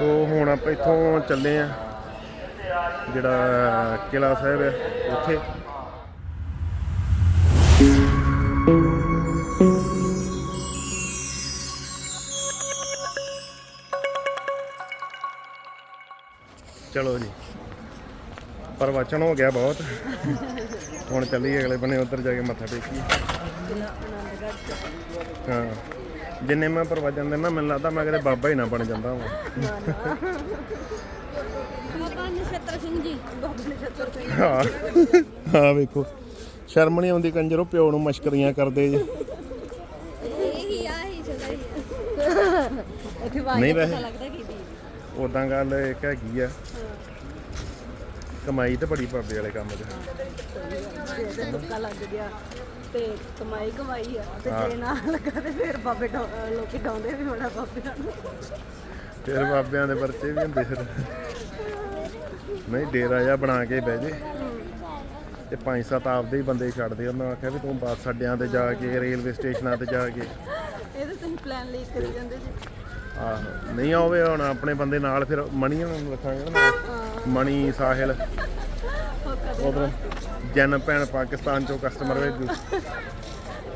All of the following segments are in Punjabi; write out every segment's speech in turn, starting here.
ਤੋ ਹੁਣ ਆਪਾਂ ਇੱਥੋਂ ਚੱਲੇ ਆ ਜਿਹੜਾ ਕਿਲਾ ਸਾਹਿਬ ਹੈ ਉੱਥੇ। ਚਲੋ ਜੀ ਪ੍ਰਵਚਨ ਹੋ ਗਿਆ ਬਹੁਤ। ਹੁਣ ਚੱਲੀਏ ਅਗਲੇ ਬੰਨੇ ਉੱਧਰ ਜਾ ਕੇ ਮੱਥਾ ਟੇਕੀਏ। ਹਾਂ। ਜਿੰਨੇ ਮੈਂ ਪ੍ਰਵਚਨ ਦਿੰਦਾ ਮੈਨੂੰ ਲੱਗਦਾ ਮੈਂ ਕਦੇ ਬਾਬਾ ਹੀ ਨਾ ਬਣ ਜਾਂਦਾ ਹਾਂ ਬਾਬਾ ਨਛੱਤਰ ਸਿੰਘ ਜੀ। ਬਾਬਾ ਨਛੱਤਰ ਸਿੰਘ ਹਾਂ। ਹਾਂ ਵੇਖੋ। ਸ਼ਰਮ ਨਹੀਂ ਆਉਂਦੀ ਕੰਜਰੋ ਪਿਓ ਨੂੰ ਮਸ਼ਕਰੀਆਂ ਕਰਦੇ ਜੇ। ਇਹੀ ਆ ਹੀ ਚਲਾ ਇੱਥੇ ਨਹੀਂ ਵੈਸੇ ਲੱਗਦਾ ਕੀ ਦੀ ਉਦਾਂ ਗੱਲ ਇੱਕ ਹੈਗੀ ਆ। ਕਮਾਈ ਤੇ ਬੜੀ ਬਾਬੇ ਵਾਲੇ ਕੰਮ 'ਚ। ਜੇ ਤੁੱਕਾ ਲੱਗ ਗਿਆ ਤੇ ਕਮਾਈ ਕਮਾਈ ਆ ਤੇ ਹਾਂ। ਜੇ ਨਾ ਲੱਗਾ ਤੇ ਫਿਰ ਬਾਬੇ ਡਾਉ- ਅਹ ਲੋਕੀ ਡਾਉਂਦੇ ਵੀ ਹੋਣਾ ਬਾਬਿਆਂ ਨੂੰ। ਫਿਰ ਬਾਬਿਆਂ ਦੇ ਪਰਚੇ ਵੀ ਹੁੰਦੇ ਫਿਰ। ਨਹੀਂ ਡੇਰਾ ਜਿਹਾ ਬਣਾ ਕੇ ਬਹਿ ਜੇ। ਤੇ ਪੰਜ ਸੱਤ ਆਪਦੇ ਹੀ ਬੰਦੇ ਛੱਡਦੇ ਉਹਨਾਂ ਆਖਿਆ ਵੀ ਤੂੰ ਬੱਸ ਅੱਡਿਆਂ ਤੇ ਜਾ ਕੇ ਰੇਲਵੇ ਸਟੇਸ਼ਨਾਂ ਤੇ ਜਾ ਕੇ। ਇਹ ਤਾਂ ਤੁਸੀਂ ਪਲਾਨ ਲੀਕ ਕਰੀ ਜਾਂਦੇ ਜੀ। ਆਹੋ ਨਹੀਂ ਆਵੇ ਹੁਣ ਆਪਣੇ ਬੰਦੇ ਨਾਲ ਫਿਰ ਮਣੀ ਨੂੰ ਰੱਖਾਂਗੇ ਨਾ ਨਾਲ। ਮਣੀ ਸਾਹਿਲ। ਉਧਰ ਜਨ ਭੈਣ ਪਾਕਿਸਤਾਨ ਚੋਂ ਕਸਟਮਰ ਭੇਜੂ।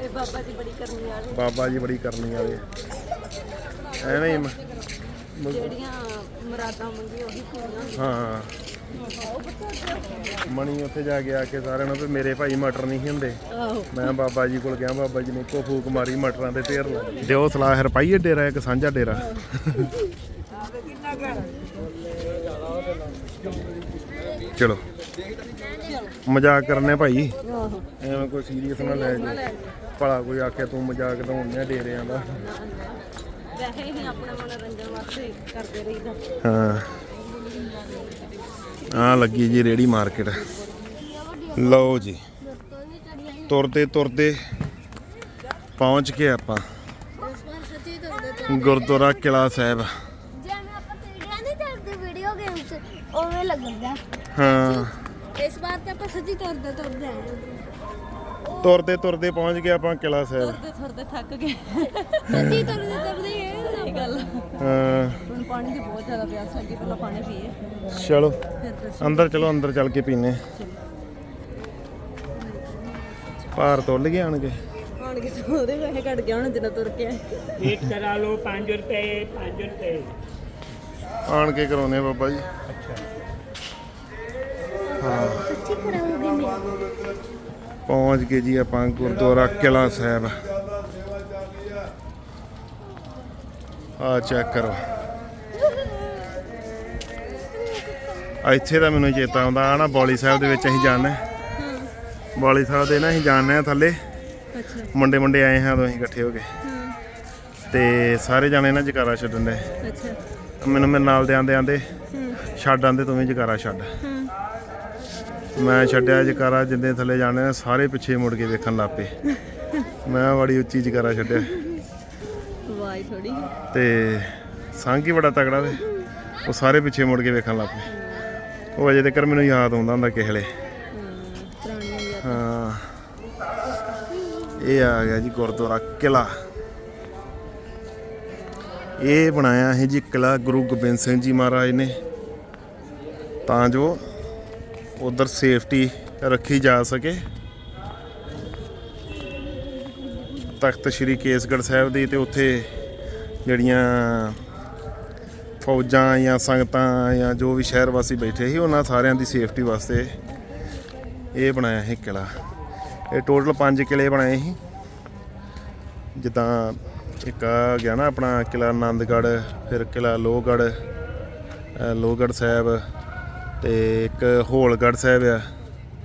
ਇਹ ਬਾਬਾ ਜੀ ਬੜੀ ਕਰਨੀ ਵਾਲੇ ਬਾਬਾ ਜੀ ਬੜੀ ਕਰਨੀ ਵਾਲੇ ਆ। ਐਵੇਂ ਹੀ ਮ- ਮ- ਜਿਹੜੀਆਂ ਮੁਰਾਦਾਂ ਮੰਗੀ ਉਹੀ ਪੂਰੀਆਂ ਹਾਂ। ਮਣੀ ਉੱਥੇ ਜਾ ਕੇ ਆ ਕੇ ਸਾਰਿਆਂ ਨੂੰ ਵੀ ਮੇਰੇ ਭਾਈ ਮਟਰ ਨਹੀਂ ਸੀ ਹੁੰਦੇ। ਆਹੋ। ਮੈਂ ਬਾਬਾ ਜੀ ਕੋਲ ਗਿਆ ਬਾਬਾ ਜੀ ਨੇ ਇੱਕੋ ਫੂਕ ਮਾਰੀ ਮਟਰਾਂ ਦੇ ਢੇਰ ਲਾ ਦਿਓ ਸਲਾਹ ਰੁਪਈਏ ਡੇਰਾ ਇੱਕ ਸਾਂਝਾ ਡੇਰਾ। ਚਲੋ। ਮਜ਼ਾਕ ਕਰਨੇ ਭਾਈ। ਐਵੇਂ ਕੋਈ ਸੀਰੀਅਸ ਨਾ ਲੈ ਜਾ ਭਲਾ ਕੋਈ ਆਖੇ ਤੂੰ ਮਜ਼ਾਕ ਢਾਉਂਦੇ ਡੇਰਿਆਂ ਦਾ। ਵੈਸੇ ਹੀ ਆਪਣਾ ਮਨੋਰੰਜਨ ਵਾਸਤੇ ਕਰਦੇ ਰਹੀਦਾ। ਹਾਂ। ਆ ਲੱਗੀ ਜੀ ਰੇੜੀ ਮਾਰਕੀਟ। ਲਓ ਜੀ। ਤੁਰਦੇ ਤੁਰਦੇ ਪਹੁੰਚ ਗਏ ਆਪਾਂ। ਗੁਰਦੁਆਰਾ ਕਿਲਾ ਸਾਹਿਬ ਜਿਵੇਂ ਆਪਾਂ ਤੇੜੀਆਂ ਨਹੀਂ ਕਰਦੇ ਵੀਡੀਓ ਗੇਮ 'ਚ ਉਵੇਂ ਲੱਗਦਾ ਹਾਂ ਇਸ ਵਾਰ ਤੇ ਆਪਾਂ ਸੱਚੀ ਤੁਰਦੇ ਤੁਰਦੇ ਆਏ ਹਾਂ। ਤੁਰਦੇ ਤੁਰਦੇ ਪਹੁੰਚ ਗਏ ਆਪਾਂ ਕਿਲਾ ਸਾਹਿਬ ਤੁਰਦੇ ਤੁਰਦੇ ਥੱਕ ਗਏ ਸੱਚੀ ਤੁਰਦੇ ਤੁਰਦੇ ਇਹ ਸਹੀ ਗੱਲ ਹਾਂ ਹੁਣ ਪਾਣੀ ਦੀ ਬਹੁਤ ਜ਼ਿਆਦਾ ਪਿਆਸ ਲੱਗੀ ਪਹਿਲਾਂ ਪਾਣੀ ਪੀਏ ਚਲੋ ਫਿਰ ਫਿਰ ਅੰਦਰ ਚਲੋ ਅੰਦਰ ਚੱਲ ਕੇ ਪੀਨੇ ਭਾਰ ਤੁੱਲ ਗਏ ਆਣਗੇ ਆਣ ਕੇ ਉਹਦੇ ਪੈਸੇ ਕੱਢ ਗਿਆ ਹੁਣ ਜਿੰਨਾ ਤੁਰ ਕੇ ਆਏ। एक करा लो पाँच रुपए पाँच रुपए ਆਣ ਕੇ ਕਰਾਉਨੇ ਬਾਬਾ ਜੀ ਸੱਚੀ ਕਰਾਉਂਗੇ ਮੈਂ ਪਹੁੰਚ ਗਏ ਜੀ ਆਪਾਂ ਗੁਰਦੁਆਰਾ ਕਿਲਾ ਸਾਹਿਬ। ਆ ਚੈੱਕ ਕਰੋ। ਆ ਇੱਥੇ ਦਾ ਮੈਨੂੰ ਚੇਤਾ ਆਉਂਦਾ ਆ ਨਾ ਬੌਲੀ ਸਾਹਿਬ ਦੇ ਵਿੱਚ ਅਸੀਂ ਜਾਣਾ ਬੌਲੀ ਸਾਹਿਬ ਦੇ ਨਾ ਅਸੀਂ ਜਾਣਾ ਥੱਲੇ। ਅੱਛਾ। ਮੁੰਡੇ ਮੁੰਡੇ ਆਏ ਹਾਂ ਉਦੋਂ ਅਸੀਂ ਇਕੱਠੇ ਹੋ ਗਏ ਹਾਂ। ਤੇ ਸਾਰੇ ਜਾਣੇ ਨਾ ਜਕਾਰਾ ਛੱਡਣ ਦੇ। ਅੱਛਾ। ਮੈਨੂੰ ਮੇਰੇ ਨਾਲ ਦੇ ਆਂਦੇ ਆਂਦੇ ਛੱਡ ਆਂਦੇ ਤੂੰ ਵੀ ਜਕਾਰਾ ਛੱਡ। ਹੂੰ। ਮੈਂ ਛੱਡਿਆ ਜਕਾਰਾ ਜਿੰਦੇ ਥੱਲੇ ਜਾਣੇ ਸਾਰੇ ਪਿੱਛੇ ਮੁੜ ਕੇ ਵੇਖਣ ਲੱਗ ਪਏ। ਮੈਂ ਬੜੀ ਉੱਚੀ ਜਕਾਰਾ ਛੱਡਿਆ। ਵਾਈ ਥੋੜੀ ਤੇ ਸੰਗ ਹੀ ਬੜਾ ਤਗੜਾ ਤੇ ਉਹ ਸਾਰੇ ਪਿੱਛੇ ਮੁੜ ਕੇ ਵੇਖਣ ਲੱਗ ਪਏ। ਉਹ ਅਜੇ ਤੱਕ ਮੈਨੂੰ ਯਾਦ ਆਉਂਦਾ ਹੁੰਦਾ ਕਿਹਲੇ। ਹਾਂ। ਇਹ ਆ ਗਿਆ ਜੀ ਗੁਰਦੁਆਰਾ ਕਿਲਾ ਇਹ ਬਣਾਇਆ ਹੈ ਜੀ ਕਿਲਾ ਗੁਰੂ ਗੋਬਿੰਦ ਸਿੰਘ ਜੀ ਮਹਾਰਾਜ ਨੇ। ਤਾਂ ਜੋ ਉਧਰ ਸੇਫਟੀ ਰੱਖੀ ਜਾ ਸਕੇ। ਤਖਤ ਸ੍ਰੀ ਕੇਸਗੜ੍ਹ ਸਾਹਿਬ ਦੀ ਤੇ ਉੱਥੇ ਜਿਹੜੀਆਂ ਫੌਜਾਂ ਜਾਂ ਸੰਗਤਾਂ ਜਾਂ ਜੋ ਵੀ ਸ਼ਹਿਰ ਵਾਸੀ ਬੈਠੇ ਸੀ, ਉਹਨਾਂ ਸਾਰਿਆਂ ਦੀ ਸੇਫਟੀ ਵਾਸਤੇ ਇਹ ਬਣਾਇਆ ਹੈ ਕਿਲਾ ਇਹ ਟੋਟਲ 5 ਕਿਲੇ ਬਣਾਏ ਸੀ। ਜਿੱਦਾਂ ਇੱਕ ਆ ਗਿਆ ਨਾ ਆਪਣਾ ਕਿਲਾ ਆਨੰਦਗੜ੍ਹ, ਫਿਰ ਕਿਲਾ ਲੋਹਗੜ੍ਹ ਲੋਹਗੜ੍ਹ ਸਾਹਿਬ ਤੇ ਇੱਕ ਹੋਲਗੜ੍ਹ ਸਾਹਿਬ ਆ।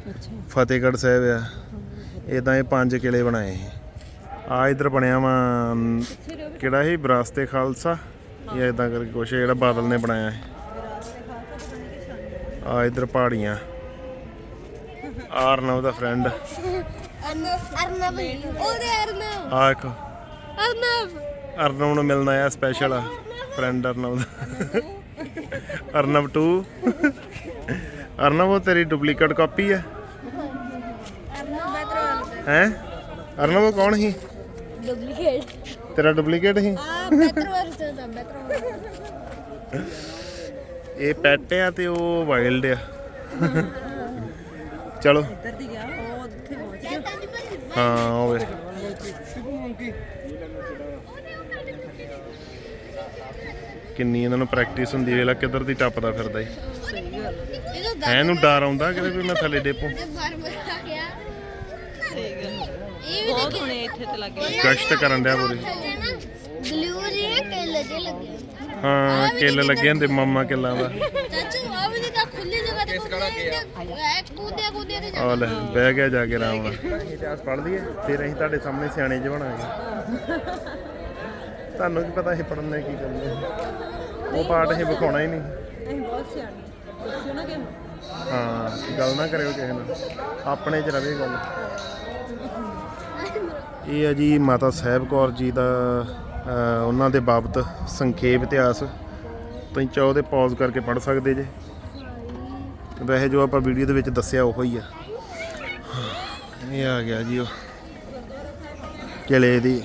ਅੱਛਾ। ਫਤਿਹਗੜ੍ਹ ਸਾਹਿਬ ਆ। ਇਦਾਂ ਇਹ ਪੰਜ ਕਿਲੇ ਬਣਾਏ ਆ ਇਧਰ ਬਣਿਆ ਵਾ ਕਿਹੜਾ ਸੀ? ਵਿਰਾਸਤੇ ਖਾਲਸਾ? ਇਹ ਇਦਾਂ ਕਰਕੇ ਕੁਛ ਜਿਹੜਾ ਬਾਦਲ ਨੇ ਬਣਾਇਆ ਹੈ ਆ ਇਧਰ ਪਹਾੜੀਆਂ। ਆਰਨਵ ਦਾ ਫਰੈਂਡ ਅਰਨਬ ਉਹਦੇ ਅਰਨਬ ਆ ਇੱਕ। ਅਰਨਬ ਅਰਨਵ ਨੂੰ ਮਿਲਣਾ ਆ। ਸਪੈਸ਼ਲ ਫਰੈਂਡ ਅਰਨਵ ਦਾ। ਅਰਨਵ 2 ਅਰਨਵ ਉਹ ਤੇਰੀ ਡੁਪਲੀਕੇਟ ਕਾਪੀ ਹੈ ਹੈ? ਅਰਨਵ ਉਹ ਕੌਣ ਸੀ? ਡੁਪਲੀਕੇਟ ਤੇਰਾ ਡੁਪਲੀਕੇਟ ਸੀ? ਆ ਬੈਟਰ ਵਰਸ ਦਾ ਬੈਟਰ ਇਹ ਪੈਟ ਆ ਤੇ ਉਹ ਵਾਈਲਡ ਆ। ਚਲੋ। ਇੱਧਰ ਦੀ ਗਿਆ ਉਹ ਉੱਥੇ ਪਹੁੰਚ ਗਿਆ ਹਾਂ ਓਏ ਕਿੰਨੀ ਇਹਨਾਂ ਨੂੰ ਪ੍ਰੈਕਟਿਸ ਹੁੰਦੀ ਵੇਲਾ ਕਿੱਧਰ ਦੀ ਟੱਪਦਾ ਫਿਰਦਾ ਈ। ਐ ਇਹਨੂੰ ਡਰ ਆਉਂਦਾ ਕਿ ਵੀ ਮੈਂ ਥੱਲੇ ਡੇਪੂ। ਬਾਰ ਬਾਰ ਆ ਗਿਆ। ਇਹ ਵੀ ਬਹੁਤ ਹੁਣੇ ਇੱਥੇ ਤੇ ਲੱਗੇ। ਗਸ਼ਤ ਕਰਨ ਡਿਆ ਪੂਰੀ। ਥੱਲੇ ਨਾ ਗਲੂ ਜੀ ਕੇਲੇ ਜੇ ਲੱਗੇ। ਹਾਂ ਕਿੱਲ ਲੱਗੇ ਹੁੰਦੇ ਮੰਮਾ ਕਿੱਲਾਂ ਦਾ। ਚਾਚੂ ਆ ਵੀ ਤਾਂ ਖੁੱਲੀ ਜਗ੍ਹਾ ਤੇ ਕੁੱਦਿਆ ਕੁੱਦਿਆ ਤੇ ਆ ਲੈ ਬਹਿ ਗਿਆ ਜਾ ਕੇ ਆਰਾਮ ਨਾਲ। ਇਤਿਹਾਸ ਪੜ੍ਹ ਲਈਏ ਫਿਰ ਅਸੀਂ ਤੁਹਾਡੇ ਸਾਹਮਣੇ ਸਿਆਣੇ ਜਿਹਾ ਬਣਾਂਗੇ। ਤੁਹਾਨੂੰ ਕੀ ਪਤਾ ਇਹ ਪੜਨ ਨੇ ਕੀ ਕਰਨਾ। ਉਹ ਪਾਠ ਇਹ ਵਿਖਾਉਣਾ ਹੀ ਨਹੀਂ। ਅਸੀਂ ਬਹੁਤ ਸਿਆਣੇ। ਦੱਸਿਓ ਨਾ ਕਿ ਹਾਂ, ਗੱਲ ਨਾ ਕਰਿਓ ਕਿਸੇ ਨਾਲ। ਆਪਣੇ 'ਚ ਰਵੇ ਗੱਲ। ਇਹ ਆ ਜੀ ਮਾਤਾ ਸਾਹਿਬ ਕੌਰ ਜੀ ਦਾ ਉਹਨਾਂ ਦੇ ਬਾਬਤ ਸੰਖੇਪ ਇਤਿਹਾਸ। ਤੁਸੀਂ ਚਾਹੋ ਤੇ ਪੌਜ਼ ਕਰਕੇ ਪੜ੍ਹ ਸਕਦੇ ਜੇ। ਵੈਸੇ ਜੋ ਆਪਾਂ ਵੀਡੀਓ ਦੇ ਵਿੱਚ ਦੱਸਿਆ, ਉਹ ਹੀ ਆ। ਇਹ ਆ ਗਿਆ ਜੀ ਉਹ ਕਿਲੇ ਦੀ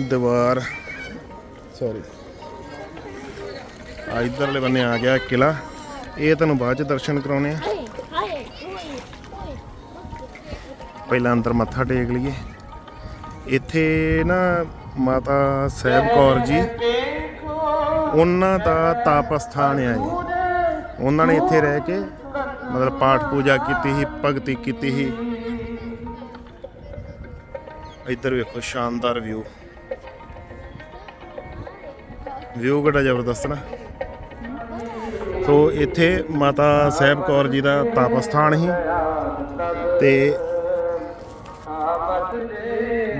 ਦੀਵਾਰ। ਸੌਰੀ ਆ ਇਧਰਲੇ ਬੰਨੇ ਆ ਗਿਆ ਕਿਲਾ। ਇਹ ਤੁਹਾਨੂੰ ਬਾਅਦ ਚ ਦਰਸ਼ਨ ਕਰਾਉਣੇ ਆ। ਪਹਿਲਾਂ ਅੰਦਰ ਮੱਥਾ ਟੇਕ ਲਈਏ। ਇੱਥੇ ਨਾ ਮਾਤਾ ਸਾਹਿਬ ਕੌਰ ਜੀ ਉਹਨਾਂ ਦਾ ਤਾਪ ਸਥਾਨ ਆ ਜੀ। ਉਹਨਾਂ ਨੇ ਇੱਥੇ ਰਹਿ ਕੇ ਮਤਲਬ ਪਾਠ ਪੂਜਾ ਕੀਤੀ ਸੀ ਭਗਤੀ ਕੀਤੀ ਸੀ। ਇੱਧਰ ਵੇਖੋ ਸ਼ਾਨਦਾਰ ਵਿਊ ਵਿਊ ਕਿਹੜਾ ਜ਼ਬਰਦਸਤ ਨਾ। ਸੋ ਇੱਥੇ ਮਾਤਾ ਸਾਹਿਬ ਕੌਰ ਜੀ ਦਾ ਤਾਪ ਸਥਾਨ ਸੀ ਤੇ